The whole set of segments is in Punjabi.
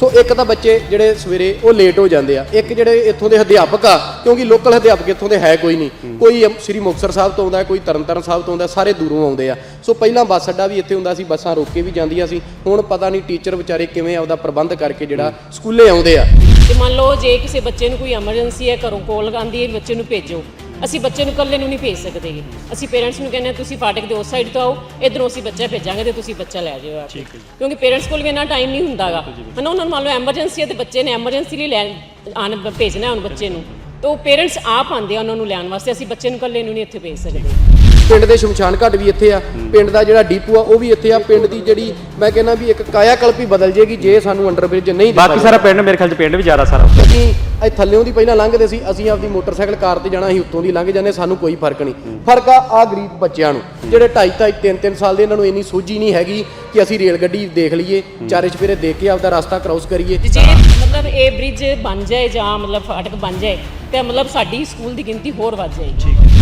ਸੋ ਇੱਕ ਤਾਂ ਬੱਚੇ ਜਿਹੜੇ ਸਵੇਰੇ ਉਹ ਲੇਟ ਹੋ ਜਾਂਦੇ ਆ। ਇੱਕ ਜਿਹੜੇ ਇੱਥੋਂ ਦੇ ਅਧਿਆਪਕ ਆ ਕਿਉਂਕਿ ਲੋਕਲ ਅਧਿਆਪਕ ਇੱਥੋਂ ਦੇ ਹੈ ਕੋਈ ਨਹੀਂ। ਕੋਈ ਸ੍ਰੀ ਮੁਕਤਸਰ ਸਾਹਿਬ ਤੋਂ ਆਉਂਦਾ ਕੋਈ ਤਰਨਤਾਰਨ ਸਾਹਿਬ ਤੋਂ ਆਉਂਦਾ ਸਾਰੇ ਦੂਰੋਂ ਆਉਂਦੇ ਆ। ਸੋ ਪਹਿਲਾਂ ਬੱਸ ਅੱਡਾ ਵੀ ਇੱਥੇ ਹੁੰਦਾ ਸੀ ਬੱਸਾਂ ਰੋਕ ਕੇ ਵੀ ਜਾਂਦੀਆਂ ਸੀ। ਹੁਣ ਪਤਾ ਨਹੀਂ ਟੀਚਰ ਵਿਚਾਰੇ ਕਿਵੇਂ ਆਪਦਾ ਪ੍ਰਬੰਧ ਕਰਕੇ ਜਿਹੜਾ ਸਕੂਲੇ ਆਉਂਦੇ ਆ। ਤੇ ਮੰਨ ਲਓ ਜੇ ਕਿਸੇ ਬੱਚੇ ਨੂੰ ਕੋਈ ਐਮਰਜੈਂਸੀ ਹੈ ਘਰੋਂ ਕੋਲ ਆਂਦੀ ਹੈ ਬੱਚੇ ਨੂੰ ਭੇਜੋ। ਅਸੀਂ ਬੱਚੇ ਨੂੰ ਇਕੱਲੇ ਨੂੰ ਨਹੀਂ ਭੇਜ ਸਕਦੇ। ਅਸੀਂ ਪੇਰੈਂਟਸ ਨੂੰ ਕਹਿੰਦੇ ਹਾਂ ਤੁਸੀਂ ਫਾਟਕ ਦੇ ਉਸ ਸਾਈਡ ਤੋਂ ਆਓ ਇਧਰੋਂ ਅਸੀਂ ਬੱਚਾ ਭੇਜਾਂਗੇ ਤੇ ਤੁਸੀਂ ਬੱਚਾ ਲੈ ਆ ਕੇ। ਕਿਉਂਕਿ ਪੇਰੈਂਟਸ ਕੋਲ ਵੀ ਇੰਨਾ ਟਾਈਮ ਨਹੀਂ ਹੁੰਦਾਗਾ। ਹਨਾ ਉਹਨਾਂ ਨੂੰ ਮੰਨ ਲਓ ਐਮਰਜੈਂਸੀ ਹੈ ਤੇ ਬੱਚੇ ਨੇ ਐਮਰਜੈਂਸੀ ਲਈ ਲੈਣ ਆਣ ਭੇਜਣਾ ਹੁਣ ਬੱਚੇ ਨੂੰ। ਤਾਂ ਉਹ ਪੇਰੈਂਟਸ ਆਪ ਆਉਂਦੇ ਆ ਉਹਨਾਂ ਨੂੰ ਲੈਣ ਵਾਸਤੇ ਅਸੀਂ ਬੱਚੇ ਨੂੰ ਇਕੱਲੇ ਨੂੰ ਨਹੀਂ ਇੱਥੇ ਭੇਜ ਸਕਦੇ। ਪਿੰਡ ਦੇ ਸ਼ਮਸ਼ਾਨ ਘਾਟ ਵੀ ਇੱਥੇ ਆ। ਪਿੰਡ ਦਾ ਜਿਹੜਾ ਡੀਪੂ ਆ ਉਹ ਵੀ ਇੱਥੇ ਆ। ਪਿੰਡ ਦੀ ਜਿਹੜੀ ਮੈਂ ਕਹਿੰਦਾ ਵੀ ਇੱਕ ਕਾਇਆ ਕਲਪ ਹੀ ਬਦਲ ਜੇਗੀ ਜੇ ਸਾਨੂੰ ਅੰਡਰਬ੍ਰਿਜ ਨਹੀਂ ਦਿੱਤਾ ਬਾਕੀ ਸਾਰਾ ਪਿੰਡ ਮੇਰੇ ਖਿਆਲ ਚ ਪਿੰਡ ਵੀ ਜ਼ਿਆਦਾ ਸਾਰਾ ਅਸੀਂ ਇਹ ਥੱਲਿਓਂ ਦੀ ਪਹਿਲਾਂ ਲੰਘਦੇ ਸੀ ਅਸੀਂ ਆਪਦੀ ਮੋਟਰਸਾਈਕਲ ਕਾਰ ਤੇ ਜਾਣਾ ਅਸੀਂ ਉੱਤੋਂ ਦੀ ਲੰਘ ਜਾਂਦੇ ਸਾਨੂੰ ਕੋਈ ਫ਼ਰਕ ਨਹੀਂ। ਫ਼ਰਕ ਆ ਆ ਗਰੀਬ ਬੱਚਿਆਂ ਨੂੰ। ਜਿਹੜੇ 2.5 2.5 3 3 ਸਾਲ ਦੇ ਇਹਨਾਂ ਨੂੰ ਇੰਨੀ ਸੋਝੀ ਨਹੀਂ ਹੈਗੀ ਕਿ ਅਸੀਂ ਰੇਲ ਗੱਡੀ ਦੇਖ ਲਈਏ ਚਾਰੇ ਚਫੇਰੇ ਦੇਖ ਕੇ ਆਪਦਾ ਰਸਤਾ ਕ੍ਰਾਸ ਕਰੀਏ। ਜੇ ਮਤਲਬ ਇਹ ਬ੍ਰਿਜ ਬਣ ਜਾਏ ਜਾਂ ਮਤਲਬ ਫਾਟਕ ਬਣ ਜਾਏ ਤੇ ਮਤਲਬ ਸਾਡੀ ਸਕੂਲ ਦੀ ਗਿਣਤੀ ਹੋਰ ਵੱਧ ਜਾਏਗੀ।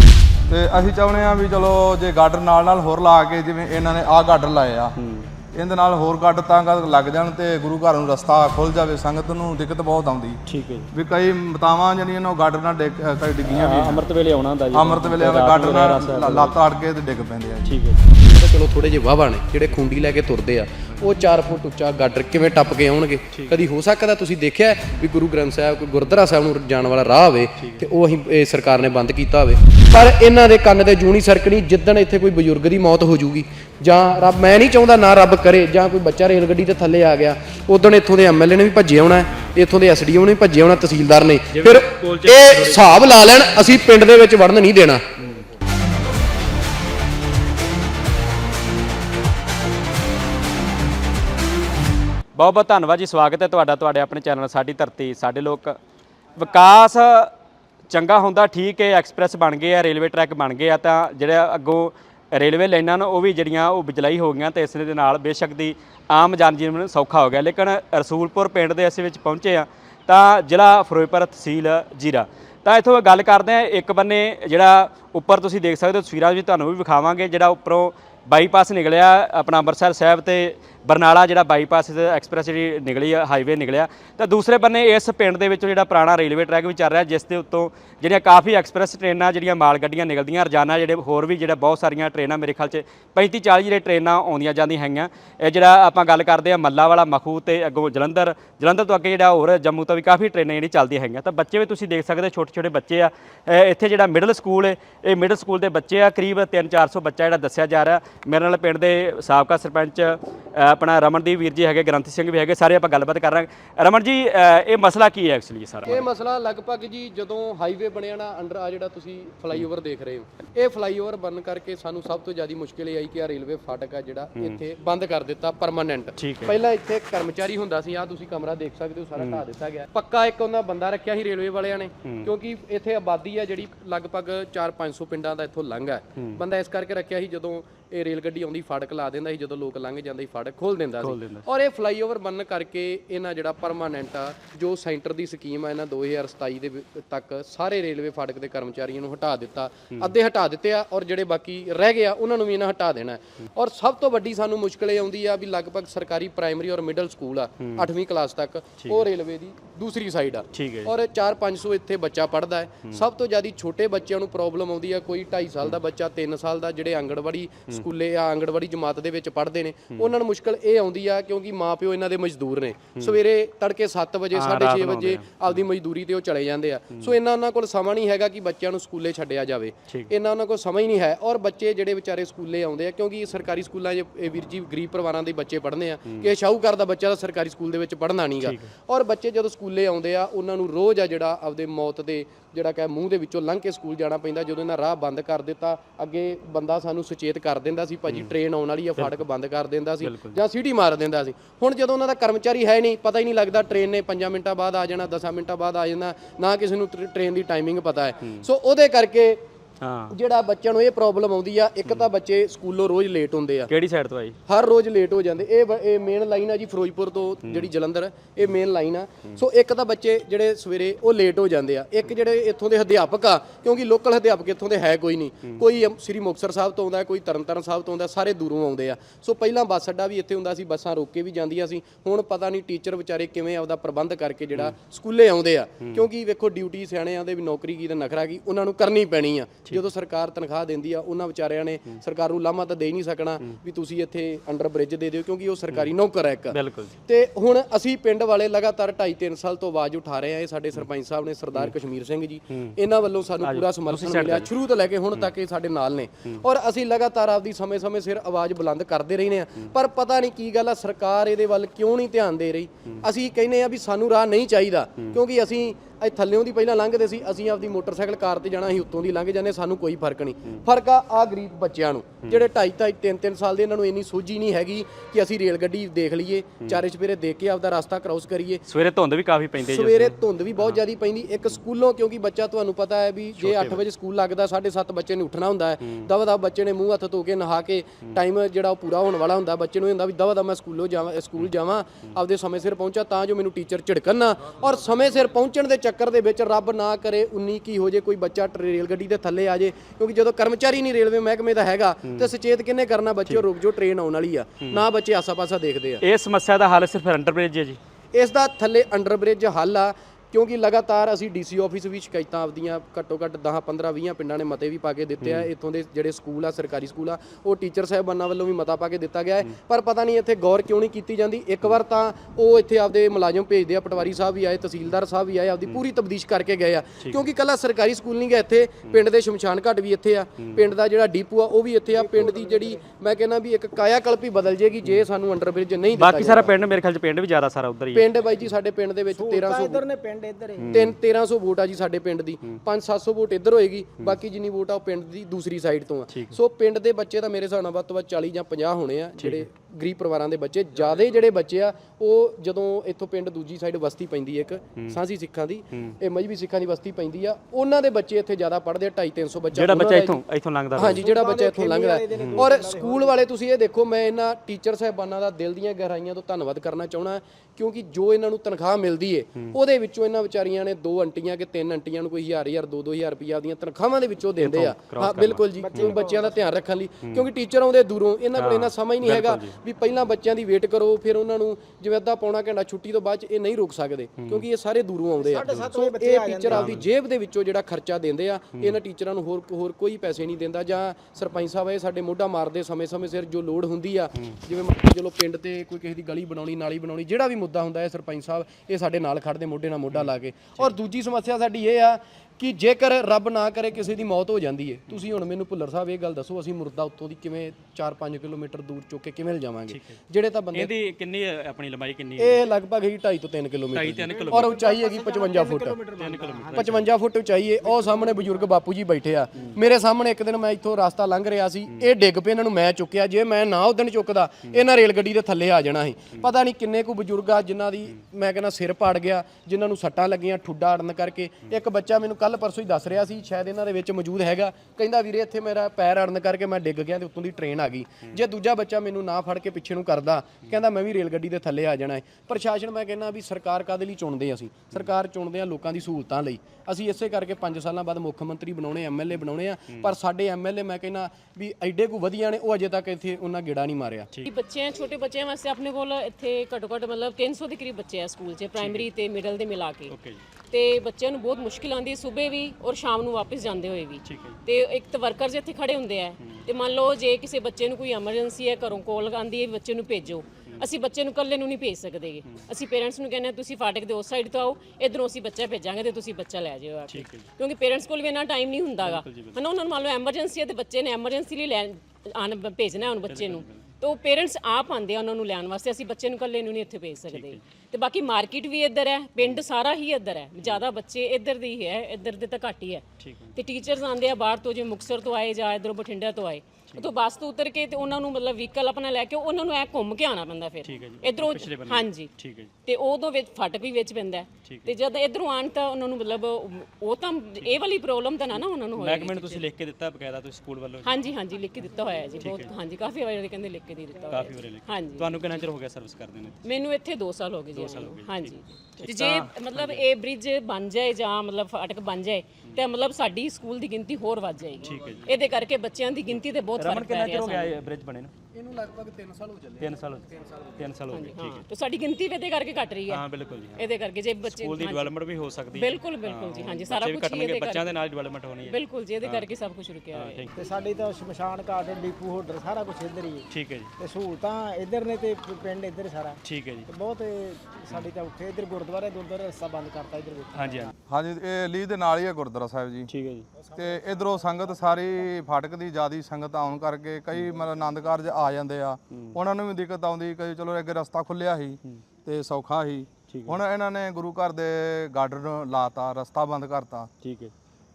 ਤੇ ਅਸੀਂ ਚਾਹੁੰਦੇ ਆ ਵੀ ਚਲੋ ਜੇ ਗਾਡਰ ਨਾਲ ਨਾਲ ਹੋਰ ਲਾ ਕੇ ਜਿਵੇਂ ਇਹਨਾਂ ਨੇ ਆਹ ਗਾਡਰ ਲਾਏ ਆ ਇਹਦੇ ਨਾਲ ਹੋਰ ਗੱਡ ਤਾਂ ਕਰ ਲੱਗ ਜਾਣ ਤੇ ਗੁਰੂ ਘਰ ਨੂੰ ਰਸਤਾ ਖੁੱਲ ਜਾਵੇ ਸੰਗਤ ਨੂੰ ਦਿੱਕਤ ਬਹੁਤ ਆਉਂਦੀ। ਠੀਕ ਹੈ ਜੀ। ਵੀ ਕਈ ਮਤਾਵਾਂ ਜਿਹੜੀਆਂ ਨੇ ਉਹ ਗਾਡਰ ਨਾਲ ਕਈ ਡਿੱਗੀਆਂ ਵੀ ਅੰਮ੍ਰਿਤ ਵੇਲੇ ਆਉਣਾ ਹੁੰਦਾ ਜੀ। ਅੰਮ੍ਰਿਤ ਵੇਲੇ ਗਾਡਰ ਨਾਲ ਲੱਤ ਅੜ ਕੇ ਤੇ ਡਿੱਗ ਪੈਂਦੇ ਆ ਠੀਕ ਹੈ ਚਲੋ ਥੋੜੇ ਜਿਹੇ ਵਾਹਵਾ ਨੇ ਜਿਹੜੇ ਖੁੰਡੀ ਲੈ ਕੇ ਤੁਰਦੇ ਆ ਉਹ 4 ਫੁੱਟ ਉੱਚਾ ਗਾਡਰ ਕਿਵੇਂ ਟੱਪ ਕੇ ਆਉਣਗੇ? ਕਦੀ ਹੋ ਸਕਦਾ ਤੁਸੀਂ ਦੇਖਿਆ ਹੈ ਵੀ ਗੁਰੂ ਗ੍ਰੰਥ ਸਾਹਿਬ ਕੋਈ ਗੁਰਦੁਆਰਾ ਸਾਹਿਬ ਨੂੰ ਜਾਣ ਵਾਲਾ ਰਾਹ ਹੋਵੇ ਤੇ ਉਹ ਅਸੀਂ ਇਹ ਸਰਕਾਰ ਨੇ ਬੰਦ ਕੀਤਾ ਹੋਵੇ। ਪਰ ਇਹਨਾਂ ਦੇ ਕੰਨ ਤੇ ਜੂਣੀ ਸਰਕਣੀ ਜਿੱਦਣ ਇੱਥੇ ਕੋਈ ਬਜ਼ੁਰਗ ਦੀ ਮੌਤ ਹੋ ਜੂਗੀ ਜਾਂ ਰੱਬ ਮੈਂ ਨਹੀਂ ਚਾਹੁੰਦਾ ਨਾ ਰੱਬ ਕਰੇ ਜਾਂ ਕੋਈ ਬੱਚਾ ਰੇਲ ਗੱਡੀ ਤੇ ਥੱਲੇ ਆ ਗਿਆ ਉਦੋਂ ਇੱਥੋਂ ਦੇ ਐਮਐਲਏ ਨੇ ਵੀ ਭੱਜੇ ਆਉਣਾ ਇੱਥੋਂ ਦੇ ਐਸਡੀਓ ਨੇ ਵੀ ਭੱਜੇ ਆਉਣਾ ਤਹਿਸੀਲਦਾਰ ਨੇ। ਫਿਰ ਇਹ ਹਿਸਾਬ ਲਾ ਲੈਣ ਅਸੀਂ ਪਿੰਡ ਦੇ ਵਿੱਚ ਵੜਨ ਨਹੀਂ ਦੇਣਾ। ਬਹੁਤ ਬਹੁਤ ਧੰਨਵਾਦ ਜੀ, ਸਵਾਗਤ ਹੈ ਤੁਹਾਡਾ, ਤੁਹਾਡੇ ਆਪਣੇ ਚੈਨਲ ਸਾਡੀ ਧਰਤੀ, ਸਾਡੇ ਲੋਕ। ਵਿਕਾਸ ਚੰਗਾ ਹੁੰਦਾ, ਠੀਕ ਹੈ, ਐਕਸਪ੍ਰੈਸ ਬਣ ਗਏ ਆ, ਰੇਲਵੇ ਟਰੈਕ ਬਣ ਗਏ ਆ, ਤਾਂ ਜਿਹੜਾ ਅੱਗੋਂ ਰੇਲਵੇ ਲਾਈਨਾਂ ਨੂੰ, ਉਹ ਵੀ ਜਿਹੜੀਆਂ ਉਹ ਬਿਜਲਾਈ ਹੋ ਗਈਆਂ ਤੇ ਇਸ ਦੇ ਨਾਲ ਬੇਸ਼ੱਕ ਦੀ ਆਮ ਜਨਜੀਵਨ ਸੌਖਾ ਹੋ ਗਿਆ। ਲੇਕਿਨ ਰਸੂਲਪੁਰ ਪਿੰਡ ਦੇ ਅਸੀਂ ਵਿੱਚ ਪਹੁੰਚੇ ਆ ਤਾਂ ਜ਼ਿਲ੍ਹਾ ਫਿਰੋਜ਼ਪੁਰ ਤਹਿਸੀਲ ਜੀਰਾ। ਤਾਂ ਇੱਥੋਂ ਗੱਲ ਕਰਦੇ ਆ ਇੱਕ ਬੰਨੇ ਜਿਹੜਾ ਉੱਪਰ ਤੁਸੀਂ ਦੇਖ ਸਕਦੇ ਹੋ ਤਸਵੀਰਾਂ ਵੀ ਤੁਹਾਨੂੰ ਵੀ ਵਿਖਾਵਾਂਗੇ, ਜਿਹੜਾ ਉੱਪਰੋਂ ਬਾਈਪਾਸ ਨਿਕਲਿਆ, ਆਪਣਾ ਅੰਮ੍ਰਿਤਸਰ ਸਾਹਿਬ ਤੇ ਬਰਨਾਲਾ ਜਿਹੜਾ ਬਾਈਪਾਸ ਐਕਸਪ੍ਰੈਸ ਜਿਹੜੀ ਨਿਕਲੀ ਆ ਹਾਈਵੇ ਨਿਕਲਿਆ। ਤਾਂ ਦੂਸਰੇ ਬੰਨੇ ਇਸ ਪਿੰਡ ਦੇ ਵਿੱਚੋਂ ਜਿਹੜਾ ਪੁਰਾਣਾ ਰੇਲਵੇ ਟਰੈਕ ਵੀ ਚੱਲ ਰਿਹਾ, ਜਿਸ ਦੇ ਉੱਤੋਂ ਜਿਹੜੀਆਂ ਕਾਫੀ ਐਕਸਪ੍ਰੈਸ ਟ੍ਰੇਨਾਂ ਜਿਹੜੀਆਂ ਮਾਲ ਗੱਡੀਆਂ ਨਿਕਲਦੀਆਂ, ਰੋਜ਼ਾਨਾ ਜਿਹੜੇ ਹੋਰ ਵੀ ਜਿਹੜਾ ਬਹੁਤ ਸਾਰੀਆਂ ਟ੍ਰੇਨਾਂ ਮੇਰੇ ਖਿਆਲ 'ਚ 35 40 ਜਿਹੜੇ ਟ੍ਰੇਨਾਂ ਆਉਂਦੀਆਂ ਜਾਂਦੀਆਂ ਹੈਗੀਆਂ। ਇਹ ਜਿਹੜਾ ਆਪਾਂ ਗੱਲ ਕਰਦੇ ਆ ਮੱਲਾ ਵਾਲਾ, ਮਖੂ ਤੇ ਅੱਗੋਂ ਜਲੰਧਰ ਜਲੰਧਰ ਤੋਂ ਅੱਗੇ ਜਿਹੜਾ ਹੋਰ ਜੰਮੂ ਤੋਂ ਵੀ ਕਾਫੀ ਟ੍ਰੇਨਾਂ ਜਿਹੜੀ ਚੱਲਦੀਆਂ ਹੈਗੀਆਂ। ਤਾਂ ਬੱਚੇ ਵੀ ਤੁਸੀਂ ਦੇਖ ਸਕਦੇ ਛੋਟੇ ਛੋਟੇ ਬੱਚੇ ਆ। ਇੱਥੇ ਜਿਹੜਾ ਮਿਡਲ ਸਕੂਲ ਹੈ ਇਹ ਮਿਡਲ ਸਕੂਲ ਦੇ ਬੱਚੇ ਆ। ਕਰੀਬ 3-400 ਬੱਚਾ ਜਿਹੜਾ ਦੱਸਿਆ ਜਾ ਰਿਹਾ। ਮੇਰੇ ਨਾਲ ਪਿੰਡ ਦੇ ਸਾਬਕਾ ਸਰਪੰਚ ਆਪਣਾ ਰਮਨਦੀਪ ਵੀਰ ਜੀ ਹੈਗੇ ਗ੍ਰੰਥੀ ਸਿੰਘ ਵੀ ਹੈਗੇ ਸਾਰੇ ਆਪਾਂ ਗੱਲਬਾਤ ਕਰ ਰਹੇ ਹਾਂ ਰਮਨ ਜੀ ਇਹ ਮਸਲਾ ਕੀ ਹੈ ਐਕਚੁਅਲੀ ਸਾਰਾ ਇਹ ਮਸਲਾ ਲਗਭਗ ਜੀ ਜਦੋਂ ਹਾਈਵੇ ਬਣਿਆ ਨਾ ਅੰਡਰ ਆ ਜਿਹੜਾ ਤੁਸੀਂ ਫਲਾਈਓਵਰ ਦੇਖ ਰਹੇ ਹੋ। ਇਹ ਫਲਾਈਓਵਰ ਬਣਨ ਕਰਕੇ ਸਾਨੂੰ ਸਭ ਤੋਂ ਜ਼ਿਆਦਾ ਮੁਸ਼ਕਿਲ ਇਹ ਆਈ ਕਿ ਆ ਰੇਲਵੇ ਫਾਟਕ ਆ ਜਿਹੜਾ ਇੱਥੇ ਬੰਦ ਕਰ ਦਿੱਤਾ ਪਰਮਾਨੈਂਟ। ਪਹਿਲਾਂ ਇੱਥੇ ਕਰਮਚਾਰੀ ਹੁੰਦਾ ਸੀ ਆ ਤੁਸੀਂ ਕਮਰਾ ਦੇਖ ਸਕਦੇ ਹੋ ਸਾਰਾ ਢਾ ਦਿੱਤਾ ਗਿਆ। ਪੱਕਾ ਇੱਕ ਉਹਨਾਂ ਬੰਦਾ ਰੱਖਿਆ ਸੀ ਰੇਲਵੇ ਵਾਲਿਆਂ ਨੇ ਕਿਉਂਕਿ ਇੱਥੇ ਆਬਾਦੀ ਆ ਜਿਹੜੀ ਲਗਭਗ 4-500 ਪਿੰਡਾਂ ਦਾ ਇੱਥੋਂ ਲੰਘ ਹੈ। ਬੰਦਾ ਇਸ ਕਰਕੇ ਰੱਖਿਆ ਸੀ ਜਦੋਂ ਇਹ ਰੇਲ ਗੱਡੀ ਆਉਂਦੀ ਫਾਟਕ ਲਾ ਦਿੰਦਾ ਸੀ ਜਦੋਂ ਲੋਕ ਲੰਘ ਜਾਂਦੇ ਸੀ ਫਾਟਕ ਖੋਲ ਦਿੰਦਾ ਸੀ। ਔਰ ਇਹ ਫਲਾਈਓਵਰ ਬਣਨ ਕਰਕੇ ਇਹਨਾਂ ਜਿਹੜਾ ਪਰਮਾਨੈਂਟ ਆ ਜੋ ਸੈਂਟਰ ਦੀ ਸਕੀਮ ਆ ਇਹਨਾਂ 2027 ਦੇ ਵਿ- ਤੱਕ ਸਾਰੇ ਰੇਲਵੇ ਫਾਟਕ ਦੇ ਕਰਮਚਾਰੀਆਂ ਨੂੰ ਹਟਾ ਦਿੱਤਾ। ਅੱਧੇ ਹਟਾ ਦਿੱਤੇ ਆ ਔਰ ਜਿਹੜੇ ਬਾਕੀ ਰਹਿ ਗਏ ਆ ਉਹਨਾਂ ਨੂੰ ਵੀ ਇਹਨਾਂ ਹਟਾ ਦੇਣਾ। ਹੈ। ਔਰ ਸਭ ਤੋਂ ਵੱਡੀ ਸਾਨੂੰ ਮੁਸ਼ਕਲ ਇਹ ਆਉਂਦੀ ਆ ਵੀ ਲਗਭਗ ਸਰਕਾਰੀ ਪ੍ਰਾਇਮਰੀ ਔਰ ਮਿਡਲ ਸਕੂਲ ਆ 8ਵੀਂ ਕਲਾਸ ਤੱਕ ਉਹ ਰੇਲਵੇ ਦੀ ਦੂਸਰੀ ਸਾਈਡ ਆ। ਠੀਕ ਹੈ। ਔਰ 4-500 ਇੱਥੇ ਬੱਚਾ ਪੜਦਾ ਹੈ। ਸਭ ਤੋਂ ਜ਼ਿਆਦਾ ਛੋਟੇ ਬੱਚਿਆਂ ਨੂੰ ਪ੍ਰੋਬਲਮ ਆਉਂਦੀ ਆ ਕੋਈ 2.5 ਸਾਲ ਦਾ ਬੱਚਾ 3 ਸਾਲ ਦਾ ਜਿਹੜੇ ਆਂਗਣਵਾੜੀ ਸਕੂਲੇ ਆ ਆਂਗਣਵਾੜੀ ਜਮਾਤ ਦੇ ਵਿੱਚ ਪੜ੍ਹਦੇ ਨੇ ਉਹਨਾਂ ਨੂੰ ਮੁਸ਼ਕਲ ਇਹ ਆਉਂਦੀ ਆ ਕਿਉਂਕਿ ਮਾਪਿਓ ਇਹਨਾਂ ਦੇ ਮਜ਼ਦੂਰ ਨੇ। ਸਵੇਰੇ ਤੜਕੇ 7 ਵਜੇ 6:30 ਵਜੇ ਆਪਦੀ ਮਜ਼ਦੂਰੀ ਤੇ ਉਹ ਚਲੇ ਜਾਂਦੇ ਆ। ਸੋ ਇਹਨਾਂ ਉਹਨਾਂ ਕੋਲ ਸਮਾਂ ਨਹੀਂ ਹੈਗਾ ਕਿ ਬੱਚਿਆਂ ਨੂੰ ਸਕੂਲੇ ਛੱਡਿਆ ਜਾਵੇ। ਇਹਨਾਂ ਉਹਨਾਂ ਕੋਲ ਸਮਾਂ ਹੀ ਨਹੀਂ ਹੈ। ਔਰ ਬੱਚੇ ਜਿਹੜੇ ਵਿਚਾਰੇ ਸਕੂਲੇ ਆਉਂਦੇ ਆ ਕਿਉਂਕਿ ਸਰਕਾਰੀ ਸਕੂਲਾਂ 'ਚ ਇਹ ਵੀਰ ਜੀ ਗਰੀਬ ਪਰਿਵਾਰਾਂ ਦੇ ਬੱਚੇ ਪੜ੍ਹਦੇ ਆ। ਕਿ ਸ਼ਾਹੂਕਾਰ ਦਾ ਬੱਚਾ ਤਾਂ ਸਰਕਾਰੀ ਸਕੂਲ ਦੇ ਵਿੱਚ ਪੜ੍ਹਨਾ ਨਹੀਂਗਾ ਔਰ ਬੱਚੇ ਜਦੋਂ ਸਕੂਲੇ ਆਉਂਦੇ ਆ ਉਹਨਾਂ ਨੂੰ ਰੋਜ਼ ਆ ਜਿਹੜਾ ਆਪਦੇ ਮੌਤ ਦੇ ਜਿਹੜਾ ਕਿ ਮੂੰਹ ਦੇ ਵਿੱਚੋਂ ਲੰਘ ਕੇ ਸਕੂਲ ਜਾਣਾ ਪੈਂਦਾ ਜਦੋਂ ਇਹਨਾਂ ਰਾਹ ਬੰਦ ਕਰ ਦਿੱਤਾ ਅੱਗੇ ਬੰਦਾ ਸਾਨੂੰ ਸੁਚੇਤ ਕਰ ਦਿੰਦਾ ਸੀ ਭਾਜੀ ਟ੍ਰੇਨ ਆਉਣ ਵਾਲੀ ਆ ਫਾਟਕ ਬੰਦ ਕਰ ਦਿੰਦਾ ਸੀ ਜਾਂ ਸੀਟੀ ਮਾਰ ਦਿੰਦਾ ਸੀ। ਹੁਣ ਜਦੋਂ ਉਹਨਾਂ ਦਾ ਕਰਮਚਾਰੀ ਹੈ ਨਹੀਂ ਪਤਾ ਹੀ ਨਹੀਂ ਲੱਗਦਾ ਟ੍ਰੇਨ ਨੇ 5 ਮਿੰਟਾਂ ਬਾਅਦ ਆ ਜਾਣਾ 10 ਮਿੰਟਾਂ ਬਾਅਦ ਆ ਜਾਣਾ ਨਾ ਕਿਸੇ ਨੂੰ ਟ੍ਰੇਨ ਦੀ ਟਾਈਮਿੰਗ ਪਤਾ ਹੈ। ਸੋ ਉਹਦੇ ਕਰਕੇ ਹਾਂ। ਜਿਹੜਾ ਬੱਚਿਆਂ ਨੂੰ ਇਹ ਪ੍ਰੋਬਲਮ ਆਉਂਦੀ ਆ ਇੱਕ ਤਾਂ ਬੱਚੇ ਸਕੂਲੋਂ ਰੋਜ਼ ਲੇਟ ਹੁੰਦੇ ਆ। ਕਿਹੜੀ ਸਾਈਡ ਤੋਂ ਆਈ? ਹਰ ਰੋਜ਼ ਲੇਟ ਹੋ ਜਾਂਦੇ। ਇਹ ਬ- ਇਹ ਮੇਨ ਲਾਈਨ ਆ ਜੀ ਫਿਰੋਜ਼ਪੁਰ ਤੋਂ ਜਿਹੜੀ ਜਲੰਧਰ ਇਹ ਮੇਨ ਲਾਈਨ ਆ। ਸੋ ਇੱਕ ਤਾਂ ਬੱਚੇ ਜਿਹੜੇ ਸਵੇਰੇ ਉਹ ਲੇਟ ਹੋ ਜਾਂਦੇ ਆ। ਇੱਕ ਜਿਹੜੇ ਇੱਥੋਂ ਦੇ ਅਧਿਆਪਕ ਆ ਕਿਉਂਕਿ ਲੋਕਲ ਅਧਿਆਪਕ ਇੱਥੋਂ ਦੇ ਹੈ ਕੋਈ ਨਹੀਂ। ਕੋਈ ਅਮ- ਸ੍ਰੀ ਮੁਕਤਸਰ ਸਾਹਿਬ ਤੋਂ ਆਉਂਦਾ ਕੋਈ ਤਰਨਤਾਰਨ ਸਾਹਿਬ ਤੋਂ ਆਉਂਦਾ ਸਾਰੇ ਦੂਰੋਂ ਆਉਂਦੇ ਆ। ਸੋ ਪਹਿਲਾਂ ਬੱਸ ਅੱਡਾ ਵੀ ਇੱਥੇ ਹੁੰਦਾ ਸੀ ਬੱਸਾਂ ਰੋਕ ਕੇ ਵੀ ਜਾਂਦੀਆਂ ਸੀ। ਹੁਣ ਪਤਾ ਨਹੀਂ ਟੀਚਰ ਵਿਚਾਰੇ ਕਿਵੇਂ ਆਪਦਾ ਪ੍ਰਬੰਧ ਕਰਕੇ ਜਿਹੜਾ ਸਕੂਲੇ ਆਉਂਦੇ ਆ। ਕਿਉਂਕਿ ਵੇਖੋ ਡਿਊਟੀ ਸਿਆਣਿਆਂ ਦੇ ਵੀ ਨੌਕਰੀ ਕੀ ਤੇ ਨਖਰਾ ਕੀ ਉਹਨਾਂ ਨੂੰ ਕਰਨੀ ਪੈਣੀ ਆ। ਜਦੋਂ ਸਰਕਾਰ ਤਨਖਾਹ ਦਿੰਦੀ ਆ ਉਹਨਾਂ ਵਿਚਾਰਿਆਂ ਨੇ ਸਰਕਾਰ ਨੂੰ ਲਾਮਾ ਤਾਂ ਦੇ ਹੀ ਨਹੀਂ ਸਕਣਾ ਵੀ ਤੁਸੀਂ ਇੱਥੇ ਅੰਡਰ ਬ੍ਰਿਜ ਦੇ ਦਿਓ ਕਿਉਂਕਿ ਉਹ ਸਰਕਾਰੀ ਨੌਕਰ ਹੈ ਇੱਕ। ਤੇ ਹੁਣ ਅਸੀਂ ਪਿੰਡ ਵਾਲੇ ਲਗਾਤਾਰ 2.5 3 ਸਾਲ ਤੋਂ ਆਵਾਜ਼ ਉਠਾ ਰਹੇ ਆ ਇਹ ਸਾਡੇ ਸਰਪੰਚ ਸਾਹਿਬ ਨੇ ਸਰਦਾਰ ਕਸ਼ਮੀਰ ਸਿੰਘ ਜੀ। ਇਹਨਾਂ ਵੱਲੋਂ ਸਾਨੂੰ ਪੂਰਾ ਸਮਰਥਨ ਮਿਲਿਆ ਸ਼ੁਰੂ ਤੋਂ ਲੈ ਕੇ ਹੁਣ ਤੱਕ ਇਹ ਸਾਡੇ ਨਾਲ ਨੇ। ਔਰ ਅਸੀਂ ਲਗਾਤਾਰ ਆਪਦੀ ਸਮੇਂ-ਸਮੇਂ ਸਿਰ ਆਵਾਜ਼ ਬੁਲੰਦ ਕਰਦੇ ਰਹਿੰਦੇ ਆ। ਪਰ ਪਤਾ ਨਹੀਂ ਕੀ ਗੱਲ ਆ ਸਰਕਾਰ ਇਹਦੇ ਵੱਲ ਕਿਉਂ ਨਹੀਂ ਧਿਆਨ ਦੇ ਰਹੀ। ਅਸੀਂ ਕਹਿੰਦੇ ਆ ਵੀ ਸਾਨੂੰ ਰਾਹ ਨਹੀਂ ਚਾਹੀਦਾ ਕਿਉਂਕਿ ਅਸੀਂ ਇਹ ਥੱਲਿਓਂ ਦੀ ਪਹਿਲਾਂ ਲੰਘਦੇ ਸੀ ਅਸੀਂ ਆਪਦੀ ਮੋਟਰਸਾਈਕਲ ਕਾਰ ਤੇ ਜਾਣਾ ਅਸੀਂ ਉੱਤੋਂ ਦੀ ਲੰਘ ਜਾਂਦੇ ਸਾਨੂੰ ਕੋਈ ਫ਼ਰਕ ਨਹੀਂ। ਫ਼ਰਕ ਆ ਆ ਗਰੀਬ ਬੱਚਿਆਂ ਨੂੰ ਜਿਹੜੇ 2.5 2.5 3 3 ਸਾਲ ਦੇ ਇਹਨਾਂ ਨੂੰ ਇੰਨੀ ਸੋਝੀ ਨਹੀਂ ਹੈਗੀ ਕਿ ਅਸੀਂ ਰੇਲ ਗੱਡੀ ਦੇਖ ਲਈਏ ਚਾਰੇ ਚਪੇਰੇ ਦੇਖ ਕੇ ਆਪਦਾ ਰਸਤਾ ਕ੍ਰਾਸ ਕਰੀਏ। ਸਵੇਰੇ ਧੁੰਦ ਵੀ ਕਾਫੀ ਪੈਂਦੀ ਜੀ ਸਵੇਰੇ ਧੁੰਦ ਵੀ ਬਹੁਤ ਜ਼ਿਆਦੀ ਪੈਂਦੀ ਇੱਕ ਸਕੂਲੋਂ ਕਿਉਂਕਿ ਬੱਚਾ ਤੁਹਾਨੂੰ ਪਤਾ ਹੈ ਵੀ ਜੇ 8 ਵਜੇ ਸਕੂਲ ਲੱਗਦਾ 7:30 ਬੱਚੇ ਨੇ ਉੱਠਣਾ ਹੁੰਦਾ ਹੈ ਦਵਾ ਦਵਾ ਬੱਚੇ ਨੇ ਮੂੰਹ ਹੱਥ ਧੋ ਕੇ ਨਹਾ ਕੇ ਟਾਈਮ ਜਿਹੜਾ ਉਹ ਪੂਰਾ ਹੋਣ ਵਾਲਾ ਹੁੰਦਾ ਬੱਚੇ ਨੂੰ ਹੁੰਦਾ ਵੀ ਦਵਾ ਦਵਾ ਮੈਂ ਸਕੂਲੋਂ ਜਾਵਾਂ ਸਕੂਲ ਜਾਵਾਂ ਆਪਦੇ ਸਮੇਂ ਸਿਰ ਪਹੁੰਚਾ ਤਾਂ ਜੋ ਮੈਨੂੰ ਟੀਚਰ ਝਿੜਕਣ ਨਾ ਔਰ ਸਮੇਂ ਸਿਰ ਪਹੁੰਚਣ ਦੇ ਚੱਕਰ ਦੇ ਵਿੱਚ ਰੱਬ ਨਾ ਕਰੇ 19 ਕੀ ਹੋ ਜੇ ਕੋਈ ਬੱਚਾ ਟ- ਰੇਲ ਗੱਡੀ ਦੇ ਥੱਲੇ ਆ ਜੇ ਕਿਉਂਕਿ ਜਦੋਂ ਕਰਮਚਾਰੀ ਨਹੀਂ ਰੇਲਵੇ ਮਹਿਕਮੇ ਦਾ ਹੈਗਾ ਤੇ ਸੁਚੇਤ ਕਿੰਨੇ ਕਰਨਾ ਬੱਚੇ ਰੁਕ ਜੋ ਟ੍ਰੇਨ ਆਉਣ ਵਾਲੀ ਆ। ਨਾ ਬੱਚੇ ਆਸਾ-ਪਾਸਾ ਦੇਖਦੇ ਆ। ਇਹ ਸਮੱਸਿਆ ਦਾ ਹੱਲ ਸਿਰਫ ਅੰਡਰਬ੍ਰਿਜ ਹੈ ਜੀ। ਇਸ ਦਾ ਥੱਲੇ ਅੰਡਰ ਬ੍ਰਿਜ ਹੱਲ ਆ। ਕਿਉਂਕਿ ਲਗਾਤਾਰ ਅਸੀਂ ਡੀਸੀ ਆਫਿਸ ਵੀ ਸ਼ਿਕਾਇਤਾਂ ਆਪਦੀਆਂ ਘੱਟੋ ਘੱਟ 10 15 20 ਪਿੰਡਾਂ ਨੇ ਮਤੇ ਵੀ ਪਾ ਕੇ ਦਿੱਤੇ ਆ। ਇੱਥੋਂ ਦੇ ਜਿਹੜੇ ਸਕੂਲ ਆ ਸਰਕਾਰੀ ਸਕੂਲ ਆ ਉਹ ਟੀਚਰ ਸਾਹਿਬਾਨਾਂ ਵੱਲੋਂ ਵੀ ਮਤਾ ਪਾ ਕੇ ਦਿੱਤਾ ਗਿਆ ਹੈ। ਪਰ ਪਤਾ ਨਹੀਂ ਇੱਥੇ ਗੌਰ ਕਿਉਂ ਨਹੀਂ ਕੀਤੀ ਜਾਂਦੀ। ਇੱਕ ਵਾਰ ਤਾਂ ਉਹ ਇੱਥੇ ਆਪਦੇ ਮੁਲਾਜ਼ਮ ਭੇਜਦੇ ਆ ਪਟਵਾਰੀ ਸਾਹਿਬ ਵੀ ਆਏ ਤਹਿਸੀਲਦਾਰ ਸਾਹਿਬ ਵੀ ਆਏ ਆਪਦੀ ਪੂਰੀ ਤਬਦੀਸ਼ ਕਰਕੇ ਗਏ ਆ। ਕਿਉਂਕਿ ਕੱਲਾ ਸਰਕਾਰੀ ਸਕੂਲ ਨਹੀਂ ਗਾ ਇੱਥੇ ਪਿੰਡ ਦੇ ਸ਼ਮਸ਼ਾਨ ਘਾਟ ਵੀ ਇੱਥੇ ਆ। ਪਿੰਡ ਦਾ ਜਿਹੜਾ ਡੀਪੂ ਆ ਉਹ ਵੀ ਇੱਥੇ ਆ। ਪਿੰਡ ਦੀ ਜਿਹੜੀ ਮੈਂ ਕਹਿੰਦਾ ਵੀ ਇੱਕ ਕਾਇਆ ਕਲਪੀ ਬਦਲ ਜੇਗੀ ਜੇ ਸਾਨੂੰ ਅੰਡਰ ਬ੍ਰਿਜ ਨਹੀਂ ਦਿੱਤਾ ਬਾਕੀ ਸਾਰਾ ਪਿੰਡ ਮੇਰੇ ਖਿਆਲ ਚ ਪਿੰਡ ਵੀ ਜ਼ਿਆਦਾ ਸਾਰਾ ਉਧਰ ਹੀ ਹੈ। ਪਿੰਡ ਬਾਈ ਜੀ ਸਾਡੇ ਪਿੰਡ ਦੇ ਵਿੱਚ 1300 ਇਧਰ ਨੇ ਪਿੰਡ ਇੱਧਰ ਹੈ। ਤਿੰਨ 1300 ਵੋਟ ਆ ਜੀ ਸਾਡੇ ਪਿੰਡ ਦੀ। 5-700 ਵੋਟ ਇੱਧਰ ਹੋਏਗੀ। ਬਾਕੀ ਜਿੰਨੀ ਵੋਟ ਆ ਉਹ ਪਿੰਡ ਦੀ ਦੂਸਰੀ ਸਾਈਡ ਤੋਂ ਆ। ਸੋ ਪਿੰਡ ਦੇ ਬੱਚੇ ਤਾਂ ਮੇਰੇ ਹਿਸਾਬ ਨਾਲ ਵੱਧ ਤੋਂ ਵੱਧ 40 ਜਾਂ 50 ਹੋਣੇ ਆ ਜਿਹੜੇ ਗਰੀਬ ਪਰਿਵਾਰਾਂ ਦੇ ਬੱਚੇ ਜਿਆਦੇ ਜਿਹੜੇ ਬੱਚੇ ਆ ਉਹ ਜਦੋਂ ਇੱਥੋਂ ਪਿੰਡ ਦੂਜੀ ਸਾਈਡ ਬਸਤੀ ਪੈਂਦੀ ਹੈ ਇੱਕ ਸਾਂਸੀ ਸਿੱਖਾਂ ਦੀ ਇਹ ਮਜਬੀ ਸਿੱਖਾਂ ਦੀ ਬਸਤੀ ਪੈਂਦੀ ਆ ਉਹਨਾਂ ਦੇ ਬੱਚੇ ਇੱਥੇ ਜ਼ਿਆਦਾ ਪੜ੍ਹਦੇ ਆ 2.5-300 ਬੱਚਾ ਜਿਹੜਾ ਬੱਚਾ ਇੱਥੋਂ ਇੱਥੋਂ ਲੰਘਦਾ ਹਾਂਜੀ ਜਿਹੜਾ ਬੱਚਾ ਇੱਥੋਂ ਲੰਘਦਾ। ਔਰ ਸਕੂਲ ਵਾਲੇ ਤੁਸੀਂ ਇਹ ਦੇਖੋ ਮੈਂ ਇਹਨਾਂ ਟੀਚਰ ਸਾਹਿਬਾਨਾਂ ਦਾ ਦਿਲ ਦੀਆਂ ਗਹਿਰਾਈਆਂ ਤੋਂ ਧੰਨਵਾਦ ਕਰਨਾ ਚਾਹਣਾ ਕਿਉਂਕਿ ਜੋ ਇਹਨਾਂ ਨੂੰ ਤਨਖਾਹ ਮਿਲਦੀ ਏ ਉਹਦੇ ਵਿੱਚੋਂ ਇਹਨਾਂ ਵਿਚਾਰੀਆਂ ਨੇ ਦੋ ਆਂਟੀਆਂ ਕਿ ਤਿੰਨ ਆਂਟੀਆਂ ਨੂੰ ਕੋਈ ਹਜ਼ਾਰ ਹਜ਼ਾਰ ਦੋ ਦੋ ਹਜ਼ਾਰ ਰੁਪਈਆ ਦੀਆਂ ਤਨਖਾਹਾਂ ਦੇ ਵਿੱਚੋਂ ਦਿੰਦੇ ਆ। ਹਾਂ ਬਿਲਕੁਲ ਜੀ ਬੱਚਿਆਂ ਦਾ ਧਿਆਨ ਰੱਖਣ ਲਈ ਕਿਉਂਕਿ ਟੀਚਰ ਆਉਂਦੇ ਦੂਰੋਂ ਇਹਨਾਂ ਕੋਲ ਇਹਨਾਂ ਸਮਾਂ ਹੀ ਨਹੀਂ ਹੈਗਾ। ਵੀ ਪਹਿਲਾਂ ਬੱਚਿਆਂ ਦੀ ਵੇਟ ਕਰੋ ਫਿਰ ਉਹਨਾਂ ਨੂੰ ਜਿਵੇਂ ਅੱਧਾ ਪੌਣਾ ਘੰਟਾ ਛੁੱਟੀ ਤੋਂ ਬਾਅਦ 'ਚ ਇਹ ਨਹੀਂ ਰੁਕ ਸਕਦੇ ਕਿਉਂਕਿ ਇਹ ਸਾਰੇ ਦੂਰੋਂ ਆਉਂਦੇ ਆ। ਸੋ ਇਹ ਟੀਚਰ ਆਪਦੀ ਜੇਬ ਦੇ ਵਿੱਚੋਂ ਜਿਹੜਾ ਖਰਚਾ ਦਿੰਦੇ ਆ ਇਹਨਾਂ ਟੀਚਰਾਂ ਨੂੰ ਹੋਰ ਹੋਰ ਕੋਈ ਪੈਸੇ ਨਹੀਂ ਦਿੰਦਾ ਜਾਂ ਸਰਪੰਚ ਸਾਹਿਬ ਇਹ ਸਾਡੇ ਮੋਢਾ ਮਾਰਦੇ ਸਮੇਂ-ਸਮੇਂ ਸਿਰ ਜੋ ਲੋੜ ਹੁੰਦੀ ਆ ਜਿਵੇਂ ਮੰਨ ਲਓ ਚਲੋ ਪਿੰਡ ਤੇ ਕੋਈ ਕਿਸੇ ਦੀ ਗਲੀ ਬਣਾਉਣੀ ਨਾਲੀ ਬਣਾਉਣੀ ਜਿਹੜਾ ਵੀ ਮੁੱਦਾ ਹੁੰਦਾ ਹੈ ਸਰਪੰਚ ਸਾਹਿਬ ਇਹ ਸਾਡੇ ਨਾਲ ਖੜਦੇ ਮੋਢੇ ਨਾਲ ਮੋਢਾ ਲਾ ਕੇ। ਔਰ ਦੂਜੀ ਸਮੱਸਿਆ ਸਾਡੀ ਇਹ ਆ ਕਿ ਜੇਕਰ ਰੱਬ ਨਾ ਕਰੇ ਕਿਸੇ ਦੀ ਮੌਤ ਹੋ ਜਾਂਦੀ ਏ ਤੁਸੀਂ ਹੁਣ ਮੈਨੂੰ ਭੁੱਲਰ ਸਾਹਿਬ ਇਹ ਗੱਲ ਦੱਸੋ ਅਸੀਂ ਮੁਰਦਾ ਉੱਤੋਂ ਦੀ ਕਿਵੇਂ 4-5 ਕਿਲੋਮੀਟਰ ਦੂਰ ਚੁੱਕ ਕੇ ਕਿਵੇਂ ਲਿਜਾਵਾਂਗੇ? ਜਿਹੜੇ ਤਾਂ ਬੰਦੇ ਇਹਦੀ ਕਿੰਨੀ ਹੈ ਆਪਣੀ ਲੰਬਾਈ ਕਿੰਨੀ ਇਹ ਲਗਭਗ ਹੈਗੀ 2.5 ਤੋਂ 3 ਕਿਲੋਮੀਟਰ ਔਰ ਉਚਾਈ ਹੈਗੀ 55 ਫੁੱਟ। 55 ਫੁੱਟ ਉਚਾਈ ਹੈ ਉਹ ਸਾਹਮਣੇ ਬਜ਼ੁਰਗ ਬਾਪੂ ਜੀ ਬੈਠੇ ਆ। ਮੇਰੇ ਸਾਹਮਣੇ ਇੱਕ ਦਿਨ ਮੈਂ ਇੱਥੋਂ ਰਸਤਾ ਲੰਘ ਰਿਹਾ ਸੀ ਇਹ ਡਿੱਗ ਪਏ ਇਹਨਾਂ ਨੂੰ ਮੈਂ ਚੁੱਕਿਆ। ਜੇ ਮੈਂ ਨਾ ਉਦਣ ਚੁੱਕਦਾ ਇਹਨਾਂ ਰੇਲ ਗੱਡੀ ਦੇ ਥੱਲੇ ਆ ਜਾਣਾ ਸੀ। ਪਤਾ ਨਹੀਂ ਕਿੰਨੇ ਕੁ ਬਜ਼ੁਰਗ ਆ ਜਿਨ੍ਹਾਂ ਦੀ ਮੈਂ ਕਹਿੰਦਾ ਸਿਰ ਪਾੜ ਗਿਆ ਜਿਨ੍ਹਾਂ ਨੂੰ ਸੱਟਾਂ ਲੱਗੀਆਂ ਠੁੱਡਾ ਅੜਨ ਕਰਕੇ। ਇੱਕ ਬੱਚਾ ਮੈਨੂੰ ਕੱਲ ਪਰਸੋਂ ਹੀ ਦੱਸ ਰਿਹਾ ਸੀ ਸ਼ਾਇਦ ਇਹਨਾਂ ਦੇ ਵਿੱਚ ਮੌਜੂਦ ਹੈਗਾ। ਕਹਿੰਦਾ ਵੀਰੇ ਇੱਥੇ ਮੇਰਾ ਪੈਰ ਅੜਨ ਕਰਕੇ ਮੈਂ ਡਿੱਗ ਗਿਆ ਤੇ ਉੱਤੋਂ ਦੀ ਟ੍ਰੇਨ ਆ ਗਈ। ਜੇ ਦੂਜਾ ਬੱਚਾ ਮੈਨੂੰ ਨਾ ਫੜ ਕੇ ਪਿੱਛੇ ਨੂੰ ਕਰਦਾ ਕਹਿੰਦਾ ਮੈਂ ਵੀ ਰੇਲ ਗੱਡੀ ਦੇ ਥੱਲੇ ਆ ਜਾਣਾ ਹੈ ਪ੍ਰਸ਼ਾਸਨ ਮੈਂ ਕਹਿੰਦਾ ਵੀ ਸਰਕਾਰ ਕਾਦੇ ਲਈ ਚੁਣਦੇ ਅਸੀਂ? ਸਰਕਾਰ ਚੁਣਦੇ ਆ ਲੋਕਾਂ ਦੀ ਸਹੂਲਤਾਂ ਲਈ। ਅਸੀਂ ਇਸੇ ਕਰਕੇ 5 ਸਾਲਾਂ ਬਾਅਦ ਮੁੱਖ ਮੰਤਰੀ ਬਣਾਉਣੇ ਐਮਐਲਏ ਬਣਾਉਣੇ ਆ। ਪਰ ਸਾਡੇ ਐਮਐਲਏ ਮੈਂ ਕਹਿੰਦਾ ਵੀ ਐਡੇ ਕੋ ਵਧੀਆ ਨੇ ਉਹ ਅਜੇ ਤੱਕ ਇੱਥੇ ਉਹਨਾਂ ਗੇੜਾ ਨਹੀਂ ਮਾਰਿਆ। ਕਿ ਬੱਚੇ ਆ ਛੋਟੇ ਬੱਚਿਆਂ ਵਾਸਤੇ ਆਪਣੇ ਕੋਲ ਇੱਥੇ ਘੱਟੋ ਘੱਟ ਮਤਲਬ 300 ਦੇ ਕਰੀਬ ਬੱਚੇ ਆ ਸਕੂਲ 'ਚ ਪ੍ਰਾਇਮਰੀ ਤੇ ਮਿਡਲ ਦੇ ਮਿਲਾ ਕੇ। ਓਕੇ ਜੀ। ਤੇ ਬੱਚਿਆਂ ਨੂੰ ਬਹੁਤ ਮੁਸ਼ਕਿਲ ਆਉਂਦੀ ਹੈ। ਸਵੇਰੇ ਵੀ ਔਰ ਸ਼ਾਮ ਨੂੰ ਵਾਪਸ ਜਾਂਦੇ ਹੋਏ ਵੀ। ਤੇ ਇੱਕ ਤਾਂ ਵਰਕਰਸ ਇੱਥੇ ਖੜੇ ਹੁੰਦੇ ਆ। ਤੇ ਮੰਨ ਲਓ ਜੇ ਕਿਸੇ ਬੱਚੇ ਨੂੰ ਕੋਈ ਐਮਰਜੈਂਸੀ ਹੈ ਘਰੋਂ ਕੋਲ ਆਂਦੀ ਹੈ ਬੱਚੇ ਨੂੰ ਭੇਜੋ। ਅਸੀਂ ਬੱਚੇ ਨੂੰ ਇਕੱਲੇ ਨੂੰ ਨਹੀਂ ਭੇਜ ਸਕਦੇਗੇ ਅਸੀਂ ਪੇਰੈਂਟਸ ਨੂੰ ਕਹਿੰਦੇ ਤੁਸੀਂ ਫਾਟਕ ਦੇ ਉਸ ਸਾਈਡ ਤੋਂ ਆਓ ਇਧਰੋਂ ਅਸੀਂ ਬੱਚਾ ਭੇਜਾਂਗੇ ਤੇ ਤੁਸੀਂ ਬੱਚਾ ਲੈ ਜਾਇਓ ਆ ਕੇ। ਕਿਉਂਕਿ ਪੇਰੈਂਟਸ ਕੋਲ ਵੀ ਇੰਨਾ ਟਾਈਮ ਨਹੀਂ ਹੁੰਦਾਗਾ ਹਨਾ ਉਹਨਾਂ ਨੂੰ ਮੰਨ ਲਓ ਐਮਰਜੈਂਸੀ ਹੈ ਤੇ ਬੱਚੇ ਨੇ ਐਮਰਜੈਂਸੀ ਲਈ ਲੈਣ ਆਣ ਭੇਜਣਾ ਹੁਣ ਬੱਚੇ ਨੂੰ। ਤੇ ਪੇਰੈਂਟਸ ਆਪ ਆਉਂਦੇ ਆ ਉਹਨਾਂ ਨੂੰ ਲੈਣ ਵਾਸਤੇ। ਅਸੀਂ ਬੱਚੇ ਨੂੰ ਇਕੱਲੇ ਨੂੰ ਨਹੀਂ ਇੱਥੇ ਭੇਜ ਸਕਦੇ। ਤੇ ਬਾਕੀ ਮਾਰਕੀਟ ਵੀ ਇੱਧਰ ਹੈ ਪਿੰਡ ਸਾਰਾ ਹੀ ਇੱਧਰ ਹੈ ਜ਼ਿਆਦਾ ਬੱਚੇ ਇੱਧਰ ਦੇ ਹੀ ਹੈ ਇੱਧਰ ਦੇ ਤਾਂ ਘੱਟ ਹੀ ਹੈ। ਤੇ ਟੀਚਰਸ ਆਉਂਦੇ ਆ ਬਾਹਰ ਤੋਂ ਜਿਵੇਂ ਮੁਕਤਸਰ ਤੋਂ ਆਏ ਜਾਂ ਇੱਧਰੋਂ ਬਠਿੰਡਾ ਤੋਂ ਆਏ। ਉਤੋਂ ਬੱਸ ਤੋਂ ਉਤਰ ਕੇ ਤੇ ਉਹਨਾਂ ਨੂੰ ਮਤਲਬ ਵਹੀਕਲ ਆਪਣਾ ਲੈ ਕੇ ਉਹਨਾਂ ਨੂੰ ਐ ਘੁੰਮ ਕੇ ਆਣਾ ਪੈਂਦਾ ਫਿਰ। ਠੀਕ ਹੈ ਜੀ। ਇਧਰੋਂ ਹਾਂਜੀ। ਠੀਕ ਹੈ ਜੀ। ਤੇ ਉਦੋਂ ਵਿੱਚ ਫਟਕ ਵੀ ਵਿੱਚ ਪੈਂਦਾ ਹੈ। ਤੇ ਜਦ ਇਧਰੋਂ ਆਣ ਤਾਂ ਉਹਨਾਂ ਨੂੰ ਮਤਲਬ ਉਹ ਤਾਂ ਇਹ ਵਾਲੀ ਪ੍ਰੋਬਲਮ ਤਾਂ ਨਾ ਨਾ ਉਹਨਾਂ ਨੂੰ ਹੋਏਗੀ ਮਹਿਕਮੇ ਨੂੰ ਤੁਸੀਂ ਲਿਖ ਕੇ ਦਿੱਤਾ ਬਕਾਇਦਾ ਤੁਸੀਂ ਸਕੂਲ ਵੱਲੋਂ ਹਾਂਜੀ ਹਾਂਜੀ ਲਿਖ ਕੇ ਦਿੱਤਾ ਹੋਇਆ ਹੈ ਜੀ। ਬਹੁਤ ਹਾਂਜੀ ਕਾਫੀ ਵਾਰੀ ਕਹਿੰਦੇ ਲਿਖ ਕੇ ਦੇ ਦਿੱਤਾ ਹੋਇਆ। ਕਾਫੀ ਵਾਰੇ ਲਿਖ ਹਾਂਜੀ। ਤੁਹਾਨੂੰ ਕਿੰਨਾ ਚਿਰ ਹੋ ਗਿਆ ਸਰਵਿਸ ਕਰਦੇ ਨੇ ਮੈਨੂੰ ਇੱਥੇ 2 ਸਾਲ ਹੋ ਗਏ ਜੀ ਹਾਂਜੀ। ਤੇ ਜੇ ਮਤਲਬ ਇਹ ਬ੍ਰਿਜ ਬਣ ਜਾਏ ਜਾਂ ਮਤਲਬ ਫਾਟਕ ਬਣ ਜਾਏ ਤੇ ਮਤਲਬ ਸਾਡੀ ਸਕੂਲ ਦੀ ਗਿਣਤੀ ਹੋਰ ਵੱਧ ਜਾਏਗੀ। ਇਹਦੇ ਕਰਕੇ ਬੱਚਿਆਂ ਦੀ ਗਿਣਤੀ ਤੇ ਬਹੁਤ ਰਮਨ ਫ਼ਰਕ ਕਿੰਨਾ ਪੈ ਚਿਰ ਰਿਹਾ ਹੋ ਗਿਆ ਇਹ ਬ੍ਰਿਜ ਬਣੇ ਨੂੰ? ਇਹਨੂੰ ਲਗਭਗ 3 ਸਾਲ ਹੋ ਚੱਲੇ 3 ਸਾਲ ਹੋ 3 ਸਾਲ ਹੋ ਗਏ ਠੀਕ ਹਾਂ। ਤੇ ਸਾਡੀ ਗਿਣਤੀ ਵੀ ਇਹਦੇ ਕਰਕੇ ਘਟ ਰਹੀ ਹੈ। ਹਾਂ ਬਿਲਕੁਲ ਜੀ ਇਹਦੇ ਕਰਕੇ ਜੇ ਬੱਚੇ ਸਕੂਲ ਦੀ ਡਿਵੈਲਪਮੈਂਟ ਵੀ ਹੋ ਸਕਦੀ ਹੈ। ਬਿਲਕੁਲ ਬਿਲਕੁਲ ਜੀ ਹਾਂਜੀ ਸਾਰਾ ਬੱਚੇ ਵੀ ਕੁਝ ਘਟਣਗੇ ਇਹਦੇ ਬੱਚਿਆਂ ਦੇ ਨਾਲ ਡਿਵੈਲਪਮੈਂਟ ਹੋਣੀ ਹੈ। ਬਿਲਕੁਲ ਜੀ ਇਹਦੇ ਕਰਕੇ ਸਭ ਕੁਝ ਰੁਕਿਆ ਹੋਇਆ। ਹੈ। ਤੇ ਸਾਡੀ ਤਾਂ ਸ਼ਮਸ਼ਾਨ ਘਾਟ ਡੀਪੂ ਹੋਡਰ ਸਾਰਾ ਕੁਝ ਇੱਧਰ ਹੀ ਹੈ। ਠੀਕ ਹੈ ਜੀ। ਤੇ ਸਹੂਲਤਾਂ ਇੱਧਰ ਨੇ ਤੇ ਪਿੰਡ ਇੱਧਰ ਸਾਰਾ। ਠੀਕ ਹੈ ਜੀ। ਤੇ ਬਹੁਤ ਇਹ ਸਾਡੀ ਤਾਂ ਉੱਥੇ ਇੱਧਰ ਗੁਰਦੁਆਰਾ ਗੁਰਦੁਆਰਾ ਰਸਤਾ ਬੰਦ ਕਰਤਾ ਇੱਧਰ ਵਿੱਚ। ਹਾਂਜੀ ਹਾਂਜੀ। ਹਾਂਜੀ ਇਹ ਲੀਹ ਦੇ ਨਾਲ ਹੀ ਹੈ ਗੁਰਦੁਆਰਾ ਸਾਹਿਬ ਜੀ। ਠੀਕ ਹੈ ਜੀ। ਤੇ ਇਧਰੋਂ ਸੰਗਤ ਸਾਰੀ ਫਾਟਕ ਦੀ ਜਿਆਦੀ ਸੰਗਤ ਆਉਣ ਕਰਕੇ ਕਈ ਮਤਲਬ ਆਨੰਦ ਕਾਰਜ ਆ ਜਾਂਦੇ ਆ। ਉਹਨਾਂ ਨੂੰ ਵੀ ਦਿੱਕਤ ਆਉਂਦੀ ਕਈ ਚਲੋ ਅੱਗੇ ਰਸਤਾ ਖੁੱਲਿਆ ਸੀ ਤੇ ਸੌਖਾ ਸੀ। ਹੁਣ ਇਹਨਾਂ ਨੇ ਗੁਰੂ ਘਰ ਦੇ ਗਾਰਡਨ ਲਾਤਾ ਰਸਤਾ ਬੰਦ ਕਰਤਾ। ਠੀਕ ਹੈ।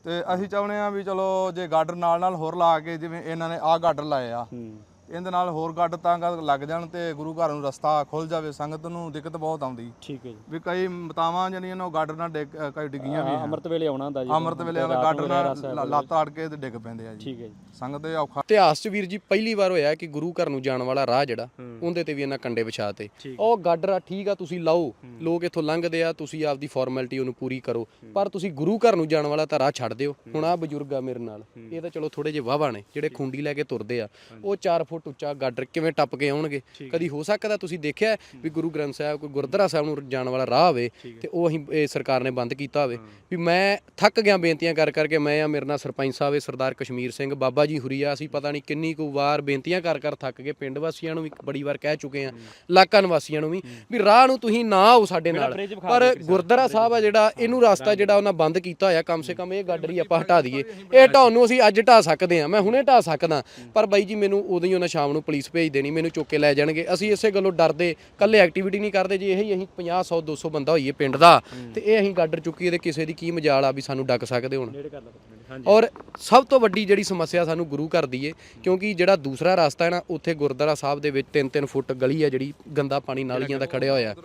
ਤੇ ਅਸੀਂ ਚਾਹੁੰਦੇ ਆ ਵੀ ਚਲੋ ਜੇ ਗਾਰਡਨ ਨਾਲ ਨਾਲ ਹੋਰ ਲਾ ਕੇ ਜਿਵੇਂ ਇਹਨਾਂ ਨੇ ਆਹ ਗਾਰਡਨ ਲਾਏ ਆ ਹੂੰ। ਇਹਦੇ ਨਾਲ ਹੋਰ ਗੱਡ ਤਾਂ ਗ- ਲੱਗ ਜਾਣ ਤੇ ਗੁਰੂ ਘਰ ਨੂੰ ਰਸਤਾ ਖੁੱਲ ਜਾਵੇ ਸੰਗਤ ਨੂੰ ਦਿੱਕਤ ਬਹੁਤ ਆਉਂਦੀ। ਠੀਕ ਹੈ ਜੀ। ਵੀ ਕਈ ਮਤਾਵਾਂ ਜਿਹੜੀਆਂ ਨੇ ਉਹ ਗਾਰਡਨ ਨਾਲ ਡਿੱਗ ਕਈ ਡਿੱਗੀਆਂ ਵੀ ਅੰਮ੍ਰਿਤ ਵੇਲੇ ਆਉਣਾ ਹੁੰਦਾ ਜੀ। ਅੰਮ੍ਰਿਤ ਵੇਲੇ ਗਾਰਡਨ ਨਾਲ ਲੱਤ ਅੜ ਕੇ ਤੇ ਡਿੱਗ ਪੈਂਦੇ ਆ ਜੀ। ਠੀਕ ਹੈ ਜੀ। ਸੰਗਤ ਦੇ ਔਖਾ ਇਤਿਹਾਸ 'ਚ ਵੀਰ ਜੀ ਪਹਿਲੀ ਵਾਰ ਹੋਇਆ ਕਿ ਗੁਰੂ ਘਰ ਨੂੰ ਜਾਣ ਵਾਲਾ ਰਾਹ ਜਿਹੜਾ ਉਹਦੇ ਤੇ ਵੀ ਇਹਨਾਂ ਕੰਡੇ ਵਿਛਾਤੇ। ਉਹ ਗਾਡਰ ਠੀਕ ਆ ਤੁਸੀਂ ਲਾਓ ਲੋਕ ਇੱਥੋਂ ਲੰਘਦੇ ਆ ਤੁਸੀਂ ਆਪਦੀ ਫਾਰਮੈਲਿਟੀ ਉਹਨੂੰ ਪੂਰੀ ਕਰੋ। ਪਰ ਤੁਸੀਂ ਗੁਰੂ ਘਰ ਨੂੰ ਜਾਣ ਵਾਲਾ ਤਾਂ ਰਾਹ ਛੱਡ ਦਿਓ। ਹੁਣ ਆ ਬਜ਼ੁਰਗ ਆ ਮੇਰੇ ਨਾਲ। ਇਹ ਤਾਂ ਚਲੋ ਥੋੜੇ ਜਿਹੇ ਵਾਹਵਾ ਨੇ ਜਿਹੜੇ ਖੁੰਡੀ ਲੈ ਕੇ ਤੁਰਦੇ ਆ। ਉਹ 4 ਫੁੱਟ ਉੱਚਾ ਗਾਡਰ ਕਿਵੇਂ ਟੱਪ ਕੇ ਆਉਣਗੇ? ਕਦੀ ਹੋ ਸਕਦਾ ਤੁਸੀਂ ਦੇਖਿਆ ਵੀ ਗੁਰੂ ਗ੍ਰੰਥ ਸਾਹਿਬ ਕੋਈ ਗੁਰਦੁਆਰਾ ਸਾਹਿਬ ਨੂੰ ਜਾਣ ਵਾਲਾ ਰਾਹ ਹੋਵੇ ਤੇ ਉਹ ਅਸੀਂ ਇਹ ਸਰਕਾਰ ਨੇ ਬੰਦ ਕੀਤਾ ਹੋਵੇ। ਵੀ ਮੈਂ ਥੱਕ ਗਿਆ ਬੇਨਤੀਆਂ ਕਰ ਕਰਕੇ ਮੈਂ ਆ ਮੇਰੇ ਨਾਲ ਸਰਪੰਚ ਸਾਹਿਬ ਇਹ ਸਰਦਾਰ ਕਸ਼ਮੀਰ ਸਿੰਘ ਬਾਬਾ ਜੀ ਹੁਰੀਆ ਅਸੀਂ ਪਤਾ ਨਹੀਂ ਕਿੰਨੀ ਕੁ ਵਾਰ ਬੇਨਤੀਆਂ ਕਰ ਕਰ ਥੱਕ ਗਏ। ਪਿੰਡ ਵਾਸੀਆਂ ਨੂੰ ਵੀ ਬੜੀ ਵਾਰ ਕਹਿ ਚੁੱਕੇ ਆ ਇਲਾਕਾ ਨਿਵਾਸੀਆਂ ਨੂੰ ਵੀ ਵੀ ਰਾਹ ਨੂੰ ਤੁਸੀਂ ਨਾ ਆਓ ਸਾਡੇ ਨਾਲ। ਪਰ ਗੁਰਦੁਆਰਾ ਸਾਹਿਬ ਆ ਜਿਹੜਾ ਇਹਨੂੰ ਰਸਤਾ ਜਿਹੜਾ ਉਹਨਾਂ ਬੰਦ ਕੀਤਾ ਹੋਇਆ ਕਮ ਸੇ ਕਮ ਇਹ ਗਾਡਰੀ ਆਪਾਂ ਹਟਾ ਦਈਏ। ਇਹ ਹਟਾਉਣ ਨੂੰ ਅਸੀਂ ਅੱਜ ਹਟਾ ਸਕਦੇ ਆ ਮੈਂ ਹੁਣੇ ਹਟਾ ਸਕਦਾ। ਪਰ ਬਾਈ ਜੀ ਮੈਨੂੰ ਉਦੋਂ ਹੀ ਉਹਨਾਂ ਸ਼ਾਮ ਨੂੰ ਪੁਲਿਸ ਭੇਜ ਦੇਣੀ ਮੈਨੂੰ ਚੁੱਕ ਕੇ ਲੈ ਜਾਣਗੇ। ਅਸੀਂ ਇਸੇ ਗੱਲੋਂ ਡਰਦੇ ਕੱਲੇ ਐਕਟੀਵਿਟੀ ਨਹੀਂ ਕਰਦੇ ਜੇ ਇਹੀ ਅਸੀਂ 50 100 200 ਬੰਦਾ ਹੋਈਏ ਪਿੰਡ ਦਾ। ਤੇ ਇਹ ਅਸੀਂ ਗਾਡਰ ਚੁੱਕੀਏ ਤੇ ਕਿਸੇ ਦੀ ਕੀ ਮਜਾਲ ਆ ਵੀ ਸਾਨੂੰ ਡੱਕ ਸਕਦੇ ਹੁਣ। ਔਰ ਸਭ ਤੋਂ ਵੱਡੀ ਜਿਹੜੀ ਸਮੱਸਿਆ ਸਾਨੂੰ ਗੁਰੂ ਘਰ ਦੀ ਏ ਕਿਉਂਕਿ ਜਿਹੜਾ ਦੂਸਰਾ ਰਸਤਾ ਹੈ ਨਾ ਉੱਥੇ ਗੁਰਦੁਆਰਾ ਸਾਹਿਬ ਦੇ ਵਿੱਚ 3-3 ਫੁੱਟ ਗਲੀ ਆ ਜਿਹੜੀ ਗੰਦਾ ਪਾਣੀ ਨਾਲੀਆਂ ਦਾ ਖੜਿਆ ਹੋਇਆ।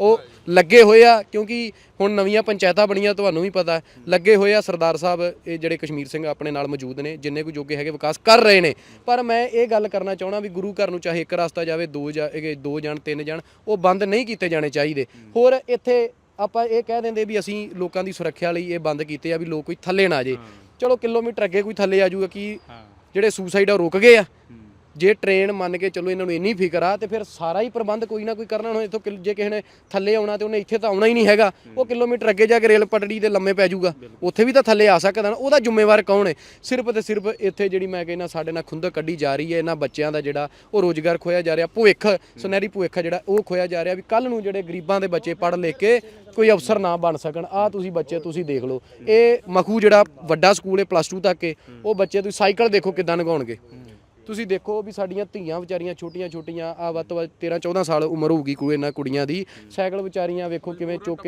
ਉਹ ਲੱਗੇ ਹੋਏ ਆ ਕਿਉਂਕਿ ਹੁਣ ਨਵੀਆਂ ਪੰਚਾਇਤਾਂ ਬਣੀਆਂ ਤੁਹਾਨੂੰ ਵੀ ਪਤਾ ਲੱਗੇ ਹੋਏ ਆ ਸਰਦਾਰ ਸਾਹਿਬ ਇਹ ਜਿਹੜੇ ਕਸ਼ਮੀਰ ਸਿੰਘ ਆਪਣੇ ਨਾਲ ਮੌਜੂਦ ਨੇ ਜਿੰਨੇ ਕੁ ਜੋਗੇ ਹੈਗੇ ਵਿਕਾਸ ਕਰ ਰਹੇ ਨੇ। ਪਰ ਮੈਂ ਇਹ ਗੱਲ ਕਰਨਾ ਚਾਹਣਾ ਵੀ ਗੁਰੂ ਘਰ ਨੂੰ ਚਾਹੇ ਇੱਕ ਰਸਤਾ ਜਾਵੇ ਦੋ ਜਾ ਇਹ ਦੋ ਜਾਣ ਤਿੰਨ ਜਾਣ ਉਹ ਬੰਦ ਨਹੀਂ ਕੀਤੇ ਜਾਣੇ ਚਾਹੀਦੇ। ਹੋਰ ਇੱਥੇ ਆਪਾਂ ਇਹ ਕਹਿ ਦਿੰਦੇ ਵੀ ਅਸੀਂ ਲੋਕਾਂ ਦੀ ਸੁਰੱਖਿਆ ਲਈ ਇਹ ਬੰਦ ਕੀਤੇ ਆ ਵੀ ਲੋਕ ਕੋਈ ਥੱਲੇ ਨਾ ਜੇ ਚਲੋ ਕਿਲੋਮੀਟਰ ਅੱਗੇ ਕੋਈ ਥੱਲੇ ਆ ਜਾਊਗਾ ਕਿ ਜਿਹੜੇ ਸੁਸਾਈਡ ਆ ਰੁਕ ਗਏ ਆ। ਜੇ ਟ੍ਰੇਨ ਮੰਨ ਕੇ ਚਲੋ ਇਹਨਾਂ ਨੂੰ ਇੰਨੀ ਫਿਕਰ ਆ ਤੇ ਫਿਰ ਸਾਰਾ ਹੀ ਪ੍ਰਬੰਧ ਕੋਈ ਨਾ ਕੋਈ ਕਰਨਾ ਹੁਣ ਇੱਥੋਂ ਕਿਲ- ਜੇ ਕਿਸੇ ਨੇ ਥੱਲੇ ਆਉਣਾ ਤੇ ਉਹਨੇ ਇੱਥੇ ਤਾਂ ਆਉਣਾ ਹੀ ਨਹੀਂ ਹੈਗਾ। ਉਹ ਕਿਲੋਮੀਟਰ ਅੱਗੇ ਜਾ ਕੇ ਰੇਲ ਪਟੜੀ ਤੇ ਲੰਮੇ ਪੈ ਜਾਊਗਾ। ਉੱਥੇ ਵੀ ਤਾਂ ਥੱਲੇ ਆ ਸਕਦਾ ਨਾ ਉਹਦਾ ਜ਼ਿੰਮੇਵਾਰ ਕੌਣ ਹੈ ਸਿਰਫ ਤੇ ਸਿਰਫ ਇੱਥੇ ਜਿਹੜੀ ਮੈਂ ਕਹਿੰਦਾ ਸਾਡੇ ਨਾਲ ਖੁੰਦਕ ਕੱਢੀ ਜਾ ਰਹੀ ਹੈ ਇਹਨਾਂ ਬੱਚਿਆਂ ਦਾ ਜਿਹੜਾ ਉਹ ਰੋਜ਼ਗਾਰ ਖੋਇਆ ਜਾ ਰਿਹਾ ਭੁੱਖ ਸੁਨਹਿਰੀ ਭੁੱਖ ਜਿਹੜਾ ਉਹ ਖੋਇਆ ਜਾ ਰਿਹਾ ਵੀ ਕੱਲ ਨੂੰ ਜਿਹੜੇ ਗਰੀਬਾਂ ਦੇ ਬੱਚੇ ਪੜ੍ਹ ਲਿਖ ਕੇ ਕੋਈ ਅਫਸਰ ਨਾ ਬਣ ਸਕਣ। ਆ ਤੁਸੀਂ ਬੱਚੇ ਤੁਸੀਂ ਦੇਖ ਲਓ। ਇਹ ਮਖੂ ਜਿਹੜਾ ਵੱਡਾ ਸਕੂਲ ਹੈ ਪਲੱਸ 2 ਤੱਕ ਹੈ। ਉਹ ਬੱਚੇ ਤੁਸੀਂ ਸਾਈਕਲ ਦੇਖੋ ਕਿਦਾਂ ਲਗਾਉਣਗੇ ਤੁਸੀਂ ਦੇਖੋ ਵੀ ਸਾਡੀਆਂ ਧੀਆਂ ਵਿਚਾਰੀਆਂ ਛੋਟੀਆਂ ਛੋਟੀਆਂ ਆ ਵੱਧ ਤੋਂ ਵੱਧ 13 14 ਸਾਲ ਉਮਰ ਹੋਊਗੀ ਕੋਈ ਇਹਨਾਂ ਕੁੜੀਆਂ ਦੀ। ਸਾਈਕਲ ਵਿਚਾਰੀਆਂ ਵੇਖੋ ਕਿਵੇਂ ਚੁੱਕ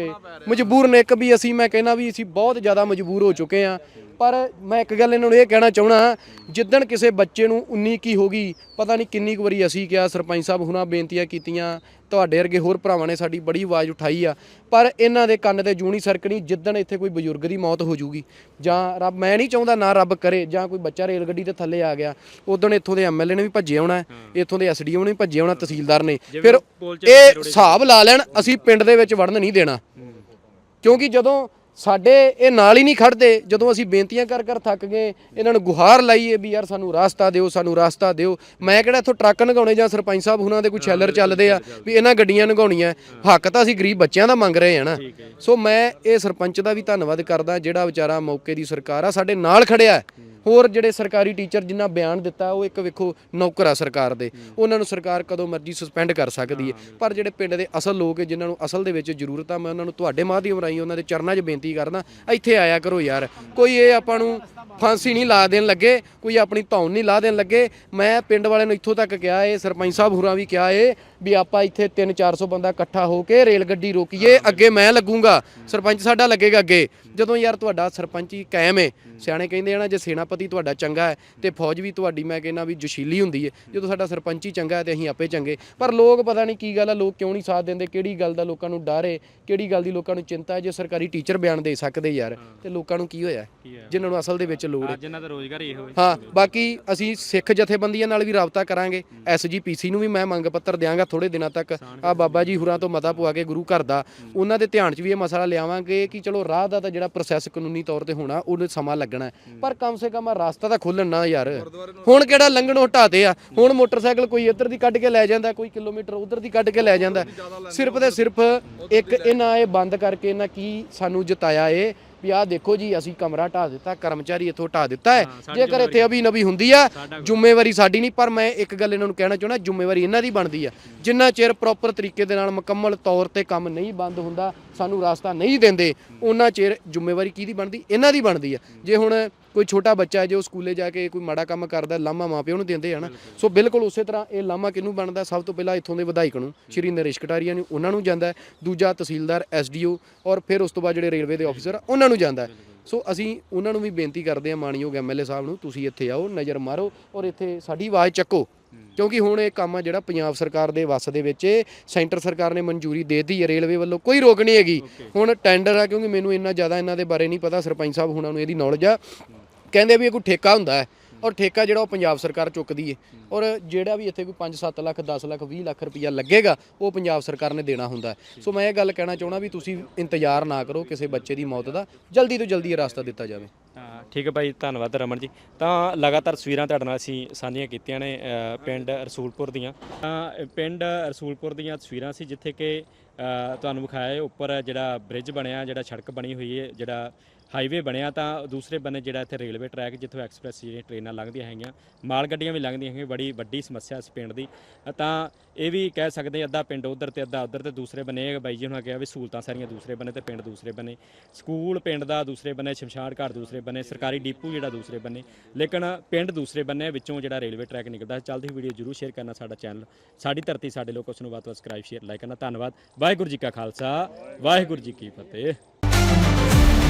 ਮਜਬੂਰ ਨੇ ਇੱਕ ਵੀ ਅਸੀਂ ਮੈਂ ਕਹਿੰਦਾ ਵੀ ਅਸੀਂ ਬਹੁਤ ਜ਼ਿਆਦਾ ਮਜਬੂਰ ਹੋ ਚੁੱਕੇ ਆ ਪਰ ਮੈਂ ਇੱਕ ਗੱਲ ਇਹਨਾਂ ਨੂੰ ਇਹ ਕਹਿਣਾ ਚਾਹਣਾ ਜਿੱਦਣ ਕਿਸੇ ਬੱਚੇ ਨੂੰ 19 ਕੀ ਹੋ ਗਈ ਪਤਾ ਨਹੀਂ ਕਿੰਨੀ ਕੁ ਵਾਰੀ ਅਸੀਂ ਕਿਹਾ ਸਰਪੰਚ ਸਾਹਿਬ ਹੁਣਾਂ ਬੇਨਤੀਆਂ ਕੀਤੀਆਂ ਤੁਹਾਡੇ ਵਰਗੇ ਹੋਰ ਭਰਾਵਾਂ ਨੇ ਸਾਡੀ ਬੜੀ ਆਵਾਜ਼ ਉਠਾਈ ਆ ਪਰ ਇਹਨਾਂ ਦੇ ਕੰਨ ਤੇ ਜੂਣੀ ਸਰਕਣੀ ਜਿੱਦਣ ਇੱਥੇ ਕੋਈ ਬਜ਼ੁਰਗ ਦੀ ਮੌਤ ਹੋ ਜੂਗੀ ਜਾਂ ਰੱਬ ਮੈਂ ਨਹੀਂ ਚਾਹੁੰਦਾ ਨਾ ਰੱਬ ਕਰੇ ਜਾਂ ਕੋਈ ਬੱਚਾ ਰੇਲ ਗੱਡੀ ਦੇ ਥੱਲੇ ਆ ਗਿਆ ਉਦੋਂ ਇੱਥੋਂ ਦੇ ਐਮਐਲਏ ਨੇ ਵੀ ਭੱਜੇ ਆਉਣਾ ਇੱਥੋਂ ਦੇ ਐਸਡੀਓ ਨੇ ਵੀ ਭੱਜੇ ਆਉਣਾ ਤਹਿਸੀਲਦਾਰ ਨੇ ਫਿਰ ਇਹ ਹਿਸਾਬ ਲਾ ਲੈਣ ਅਸੀਂ ਪਿੰਡ ਦੇ ਵਿੱਚ ਵੜਨ ਨਹੀਂ ਦੇਣਾ। ਕਿਉਂਕਿ ਜਦੋਂ ਸਾਡੇ ਇਹ ਨਾਲ ਹੀ ਨਹੀਂ ਖੜਦੇ। ਜਦੋਂ ਅਸੀਂ ਬੇਨਤੀਆਂ ਕਰ ਕਰ ਥੱਕ ਗਏ ਇਹਨਾਂ ਨੂੰ ਗੁਹਾਰ ਲਾਈਏ ਵੀ ਯਾਰ ਸਾਨੂੰ ਰਾਸਤਾ ਦਿਓ ਸਾਨੂੰ ਰਾਸਤਾ ਦਿਓ। ਮੈਂ ਕਿਹੜਾ ਇੱਥੋਂ ਟਰੱਕ ਨਗਾਉਣੇ ਜਾਂ ਸਰਪੰਚ ਸਾਹਿਬ ਹੁਣਾਂ ਦੇ ਕੋਈ ਸ਼ੈਲਰ ਚੱਲਦੇ ਆ ਵੀ ਇਹਨਾਂ ਗੱਡੀਆਂ ਨਗਾਉਣੀਆਂ। ਹੱਕ ਤਾਂ ਅਸੀਂ ਗਰੀਬ ਬੱਚਿਆਂ ਦਾ ਮੰਗ ਰਹੇ ਆ ਨਾ। ਸੋ ਮੈਂ ਇਹ ਸਰਪੰਚ ਦਾ ਵੀ ਧੰਨਵਾਦ ਕਰਦਾ ਜਿਹੜਾ ਵਿਚਾਰਾ ਮੌਕੇ ਦੀ ਸਰਕਾਰ ਆ ਸਾਡੇ ਨਾਲ ਖੜਿਆ। ਹੈ। ਹੋਰ ਜਿਹੜੇ ਸਰਕਾਰੀ ਟੀਚਰ ਜਿਨ੍ਹਾਂ ਬਿਆਨ ਦਿੱਤਾ ਉਹ ਇੱਕ ਵੇਖੋ ਨੌਕਰ ਆ ਸਰਕਾਰ ਦੇ। ਉਹਨਾਂ ਨੂੰ ਸਰਕਾਰ ਕਦੋਂ ਮਰਜ਼ੀ ਸਸਪੈਂਡ ਕਰ ਸਕਦੀ ਹੈ। ਪਰ ਜਿਹੜੇ ਪਿੰਡ ਦੇ ਅਸਲ ਲੋਕ ਹੈ ਜਿਨ੍ਹਾਂ ਨੂੰ ਅਸਲ ਦੇ ਵਿੱਚ ਜ਼ਰੂਰਤ ਆ ਮੈਂ ਉਹਨਾਂ ਨੂੰ ਤੁਹਾਡੇ ਮਾਧਿਅਮ ਰਾਹੀਂ ਉਹਨਾਂ ਦੇ ਚਰਨਾਂ 'ਚ ਬੇਨਤੀ ਕਰਦਾ ਇੱਥੇ ਆਇਆ ਕਰੋ ਯਾਰ। ਕੋਈ ਇਹ ਆਪਾਂ ਨੂੰ ਫਾਂਸੀ ਨਹੀਂ ਲਾ ਦੇਣ ਲੱਗੇ ਕੋਈ ਆਪਣੀ ਧੌਣ ਨਹੀਂ ਲਾ ਦੇਣ ਲੱਗੇ। ਮੈਂ ਪਿੰਡ ਵਾਲਿਆਂ ਨੂੰ ਇੱਥੋਂ ਤੱਕ ਕਿਹਾ ਏ ਸਰਪੰਚ ਸਾਹਿਬ ਹੁਰਾਂ ਵੀ ਕਿਹਾ ਏ ਵੀ ਆਪਾਂ ਇੱਥੇ 3-400 ਬੰਦਾ ਇਕੱਠਾ ਹੋ ਕੇ ਰੇਲ ਗੱਡੀ ਰੋਕੀਏ ਅੱਗੇ ਮੈਂ ਲੱਗੂੰਗਾ। ਸਰਪੰਚ ਸਾਡਾ ਲੱਗੇਗਾ ਅੱਗੇ। ਜਦੋਂ ਯਾਰ ਤੁਹਾਡਾ ਸਰਪੰਚ ਹੀ ਕਾਇਮ ਹੈ ਸਿਆਣੇ ਕਹਿੰਦੇ ਆ ਨਾ ਜੇ ਸੈਨਾਪਤੀ ਤੁਹਾਡਾ ਚੰਗਾ ਹੈ ਤੇ ਫੌਜ ਵੀ ਤੁਹਾਡੀ ਮੈਂ ਕਹਿੰਦਾ ਵੀ ਜੋਸ਼ੀਲੀ ਹੁੰਦੀ ਹੈ। ਜਦੋਂ ਸਾਡਾ ਸਰਪੰਚ ਹੀ ਚੰਗਾ ਹੈ ਤੇ ਅਸੀਂ ਆਪੇ ਚੰਗੇ। ਪਰ ਲੋਕ ਪਤਾ ਨਹੀਂ ਕੀ ਗੱਲ ਆ ਲੋਕ ਕਿਉਂ ਨਹੀਂ ਸਾਥ ਦਿੰਦੇ? ਕਿਹੜੀ ਗੱਲ ਦਾ ਲੋਕਾਂ ਨੂੰ ਡਰ ਹੈ? ਕਿਹੜੀ ਗੱਲ ਦੀ ਲੋਕਾਂ ਨੂੰ ਚਿੰਤਾ ਹੈ ਜੇ ਸਰਕਾਰੀ ਟੀਚਰ ਬਿਆਨ ਦੇ ਸਕਦੇ ਯਾਰ? ਤੇ ਲੋਕਾਂ ਨੂੰ ਕੀ ਹੋਇਆ? ਜਿਨ੍ਹਾਂ ਨੂੰ ਅਸਲ ਦੇ ਵਿੱਚ ਲੋੜ ਹੈ। ਜਿਨ੍ਹਾਂ ਦਾ ਰੋਜ਼ਗਾਰ ਇਹ ਹੋਵੇ ਹਾਂ ਬਾਕੀ ਅਸੀਂ ਸਿੱਖ ਜਥੇਬੰਦੀਆਂ ਨਾਲ ਵੀ ਰਾਬਤਾ ਕਰਾਂਗੇ। ਐਸਜੀਪੀਸੀ ਨੂੰ ਵੀ ਮੈਂ ਮੰਗ ਪੱਤਰ ਦਿਆਂਗਾ ਥੋੜੇ ਦਿਨਾਂ ਤੱਕ। ਆ ਬਾਬਾ ਜੀ ਹੁਰਾਂ ਤੋਂ ਮਤਾ ਪਵਾ ਕੇ ਗੁਰੂ ਘਰ ਦਾ। ਉਹਨਾਂ ਦੇ ਧਿਆਨ 'ਚ ਵੀ ਇਹ ਮਸਲਾ ਲਿਆਵਾਂਗੇ ਕਿ ਚਲੋ ਰਾਹ ਦਾ ਤਾਂ ਜਿਹੜਾ ਪ੍ਰੋਸੈਸ ਕਾਨੂੰਨੀ ਤੌਰ ਤੇ ਹੋਣਾ ਉਹਨੂੰ ਸਮਾਂ ਲੱਗਣਾ ਹੈ। ਪਰ ਕਮ ਸੇ ਕਮ ਆ ਰਸਤਾ ਤਾਂ ਖੋਲਣ ਨਾ ਯਾਰ। ਹੁਣ ਕਿਹੜਾ ਲੰਘਣੋਂ ਹਟਾਤੇ ਆ? ਹੁਣ ਮੋਟਰਸਾਈਕਲ ਕੋਈ ਇੱਧਰ ਦੀ ਕੱਢ ਕੇ ਲੈ ਜਾਂਦਾ ਕੋਈ ਕਿਲੋਮੀਟਰ ਉਧਰ ਦੀ ਕੱਢ ਕੇ ਲੈ ਜਾਂਦਾ। ਸਿਰਫ ਤੇ ਸਿਰਫ ਇੱਕ ਇਹਨਾਂ ਇਹ ਬੰਦ ਕਰਕੇ ਇਹਨਾਂ ਕੀ ਸਾਨੂੰ ਜਿਤਾਇਆ ਏ ਵੀ ਆਹ ਦੇਖੋ ਜੀ ਅਸੀਂ ਕਮਰਾ ਢਾ ਦਿੱਤਾ ਕਰਮਚਾਰੀ ਇੱਥੋਂ ਢਾ ਦਿੱਤਾ ਹੈ। ਜੇਕਰ ਇੱਥੇ ਅਭੀ ਨਵੀ ਹੁੰਦੀ ਆ ਜ਼ਿੰਮੇਵਾਰੀ ਸਾਡੀ ਨਹੀਂ ਪਰ ਮੈਂ ਇੱਕ ਗੱਲ ਇਹਨਾਂ ਨੂੰ ਕਹਿਣਾ ਚਾਹੁੰਦਾ ਜ਼ਿੰਮੇਵਾਰੀ ਇਹਨਾਂ ਦੀ ਬਣਦੀ ਆ। ਜਿੰਨਾ ਚਿਰ ਪ੍ਰੋਪਰ ਤਰੀਕੇ ਦੇ ਨਾਲ ਮੁਕੰਮਲ ਤੌਰ ਤੇ ਕੰਮ ਨਹੀਂ ਬੰਦ ਹੁੰਦਾ ਸਾਨੂੰ ਰਾਸਤਾ ਨਹੀਂ ਦਿੰਦੇ ਉਹਨਾਂ ਚਿਰ ਜ਼ਿੰਮੇਵਾਰੀ ਕਿਹਦੀ ਬਣਦੀ? ਇਹਨਾਂ ਦੀ ਬਣਦੀ ਆ। ਜੇ ਹੁਣ ਕੋਈ ਛੋਟਾ ਬੱਚਾ ਹੈ ਜੇ ਉਹ ਸਕੂਲੇ ਜਾ ਕੇ ਕੋਈ ਮਾੜਾ ਕੰਮ ਕਰਦਾ ਲਾਮਾ ਮਾਪਿਓ ਨੂੰ ਦਿੰਦੇ ਹਨ ਸੋ ਬਿਲਕੁਲ ਉਸੇ ਤਰ੍ਹਾਂ ਇਹ ਲਾਮਾ ਕਿਹਨੂੰ ਬਣਦਾ? ਸਭ ਤੋਂ ਪਹਿਲਾਂ ਇੱਥੋਂ ਦੇ ਵਿਧਾਇਕ ਨੂੰ ਸ਼੍ਰੀ ਨਰੇਸ਼ ਕਟਾਰੀਆ ਨੂੰ ਉਹਨਾਂ ਨੂੰ ਜਾਂਦਾ ਦੂਜਾ ਤਹਿਸੀਲਦਾਰ ਐਸਡੀਓ ਔਰ ਫਿਰ ਉਸ ਤੋਂ ਬਾਅਦ ਜਿਹੜੇ ਰੇਲਵੇ ਦੇ ਆਫੀਸਰ ਆ ਉਹਨਾਂ ਨੂੰ ਜਾਂਦਾ ਸੋ ਅਸੀਂ ਉਹਨਾਂ ਨੂੰ ਵੀ ਬੇਨਤੀ ਕਰਦੇ ਹਾਂ ਮਾਨਯੋਗ ਐਮਐਲਏ ਸਾਹਿਬ ਨੂੰ ਤੁਸੀਂ ਇੱਥੇ ਆਓ ਨਜ਼ਰ ਮਾਰੋ ਔਰ ਇੱਥੇ ਸਾਡੀ ਆਵਾਜ਼ ਚੱਕੋ। ਕਿਉਂਕਿ ਹੁਣ ਇਹ ਕੰਮ ਆ ਜਿਹੜਾ ਪੰਜਾਬ ਸਰਕਾਰ ਦੇ ਵੱਸ ਦੇ ਵਿੱਚ। ਸੈਂਟਰ ਸਰਕਾਰ ਨੇ ਮਨਜ਼ੂਰੀ ਦੇ ਦਿੱਤੀ ਹੈ ਰੇਲਵੇ ਵੱਲੋਂ ਕੋਈ ਰੋਕ ਨਹੀਂ ਹੈਗੀ। ਹੁਣ ਟੈਂਡਰ ਆ ਕਿਉਂਕਿ ਮੈਨੂੰ ਇੰਨਾ ਜ਼ਿਆਦਾ ਇਹਨਾਂ ਦੇ ਬਾਰੇ ਨਹੀਂ ਪਤਾ ਸਰਪੰਚ ਸਾਹਿਬ ਹੁਣਾਂ ਨੂੰ ਇਹਦੀ ਨੌਲੇਜ ਆ। ਕਹਿੰਦੇ ਵੀ ਇਹ ਕੋਈ ਠੇਕਾ ਹੁੰਦਾ ਹੈ ਔਰ ਠੇਕਾ ਜਿਹੜਾ ਉਹ ਪੰਜਾਬ ਸਰਕਾਰ ਚੁੱਕਦੀ ਏ। ਔਰ ਜਿਹੜਾ ਵੀ ਇੱਥੇ ਕੋਈ 5-7 ਲੱਖ 10 ਲੱਖ 20 ਲੱਖ ਰੁਪਈਆ ਲੱਗੇਗਾ, ਉਹ ਪੰਜਾਬ ਸਰਕਾਰ ਨੇ ਦੇਣਾ ਹੁੰਦਾ ਸੋ ਮੈਂ ਇਹ ਗੱਲ ਕਹਿਣਾ ਚਾਹਣਾ ਵੀ ਤੁਸੀਂ ਇੰਤਜ਼ਾਰ ਨਾ ਕਰੋ ਕਿਸੇ ਬੱਚੇ ਦੀ ਮੌਤ ਦਾ, ਜਲਦੀ ਤੋਂ ਜਲਦੀ ਇਹ ਰਸਤਾ ਦਿੱਤਾ ਜਾਵੇ। ਹਾਂ, ਠੀਕ ਹੈ ਭਾਈ ਧੰਨਵਾਦ ਰਮਨ ਜੀ। ਤਾਂ ਲਗਾਤਾਰ ਤਸਵੀਰਾਂ ਤੁਹਾਡੇ ਨਾਲ ਅਸੀਂ ਸਾਂਝੀਆਂ ਕੀਤੀਆਂ ਨੇ ਅ, ਪਿੰਡ ਰਸੂਲਪੁਰ ਦੀਆਂ। ਤਾਂ ਪਿੰਡ ਰਸੂਲਪੁਰ ਦੀਆਂ ਤਸਵੀਰਾਂ ਸੀ ਜਿੱਥੇ ਕਿ ਅ, ਤੁਹਾਨੂੰ ਵਿਖਾਇਆ ਹੈ ਉੱਪਰ ਜਿਹੜਾ ਬ੍ਰਿਜ ਬਣਿਆ ਜਿਹੜਾ ਸੜਕ ਬਣੀ ਹੋਈ ਹੈ ਜਿਹੜਾ ਹਾਈਵੇ ਬਣਿਆ ਤਾਂ ਦੂਸਰੇ ਬੰਨੇ ਜਿਹੜਾ ਇੱਥੇ ਰੇਲਵੇ ਟਰੈਕ ਜਿੱਥੋਂ ਐਕਸਪ੍ਰੈਸ ਜਿਹੜੀਆਂ ਟ੍ਰੇਨਾਂ ਲੰਘਦੀਆਂ ਹੈਗੀਆਂ ਮਾਲ ਗੱਡੀਆਂ ਵੀ ਲੰਘਦੀਆਂ ਹੈਗੀਆਂ ਬੜੀ ਵੱਡੀ ਸਮੱਸਿਆ ਇਸ ਪਿੰਡ ਦੀ। ਅ, ਤਾਂ ਇਹ ਵੀ ਕਹਿ ਸਕਦੇ ਹਾਂ, ਅੱਧਾ ਪਿੰਡ ਉਧਰ ਤੇ ਅੱਧਾ ਉਧਰ ਤੇ ਦੂਸਰੇ ਬੰਨੇ ਇਹ ਬਾਈ ਜੀ ਉਹਨਾਂ ਕਿਹਾ ਵੀ ਸਹੂਲਤਾਂ ਸਾਰੀਆਂ ਦੂਸਰੇ ਬੰਨੇ ਤੇ ਪਿੰਡ ਦੂਸਰੇ ਬੰਨੇ। ਸਕੂਲ ਪਿੰਡ ਦਾ ਦੂਸਰੇ ਬੰਨੇ ਸ਼ਮਸ਼ਾਨ ਘਾਟ ਦੂਸਰੇ ਬੰਨੇ, ਸਰਕਾਰੀ ਡੀਪੂ ਜਿਹੜਾ ਦੂਸਰੇ ਬੰਨੇ, ਲੇਕਿਨ ਪਿੰਡ ਦੂਸਰੇ ਬੰਨੇ ਵਿੱਚੋਂ ਜਿਹੜਾ ਰੇਲਵੇ ਟਰੈਕ ਨਿਕਲਦਾ ਚੱਲਦੀ ਵੀਡੀਓ ਜਰੂਰ ਸ਼ੇਅਰ ਕਰਨਾ ਸਾਡਾ ਚੈਨਲ ਸਾਡੀ ਧਰਤੀ ਸਾਡੇ ਲੋਕ ਉਸ ਨੂੰ ਵੱਧ ਤੋਂ ਵੱਧ ਸਬਸਕ੍ਰਾਈਬ ਸ਼ੇਅਰ ਲਾਈਕ ਕਰਨਾ। ਧੰਨਵਾਦ। ਵਾਹਿਗੁਰੂ ਜੀ ਕਾ ਖਾਲਸਾ, ਵਾਹਿਗੁਰੂ ਜੀ ਕੀ ਫਤਿਹ।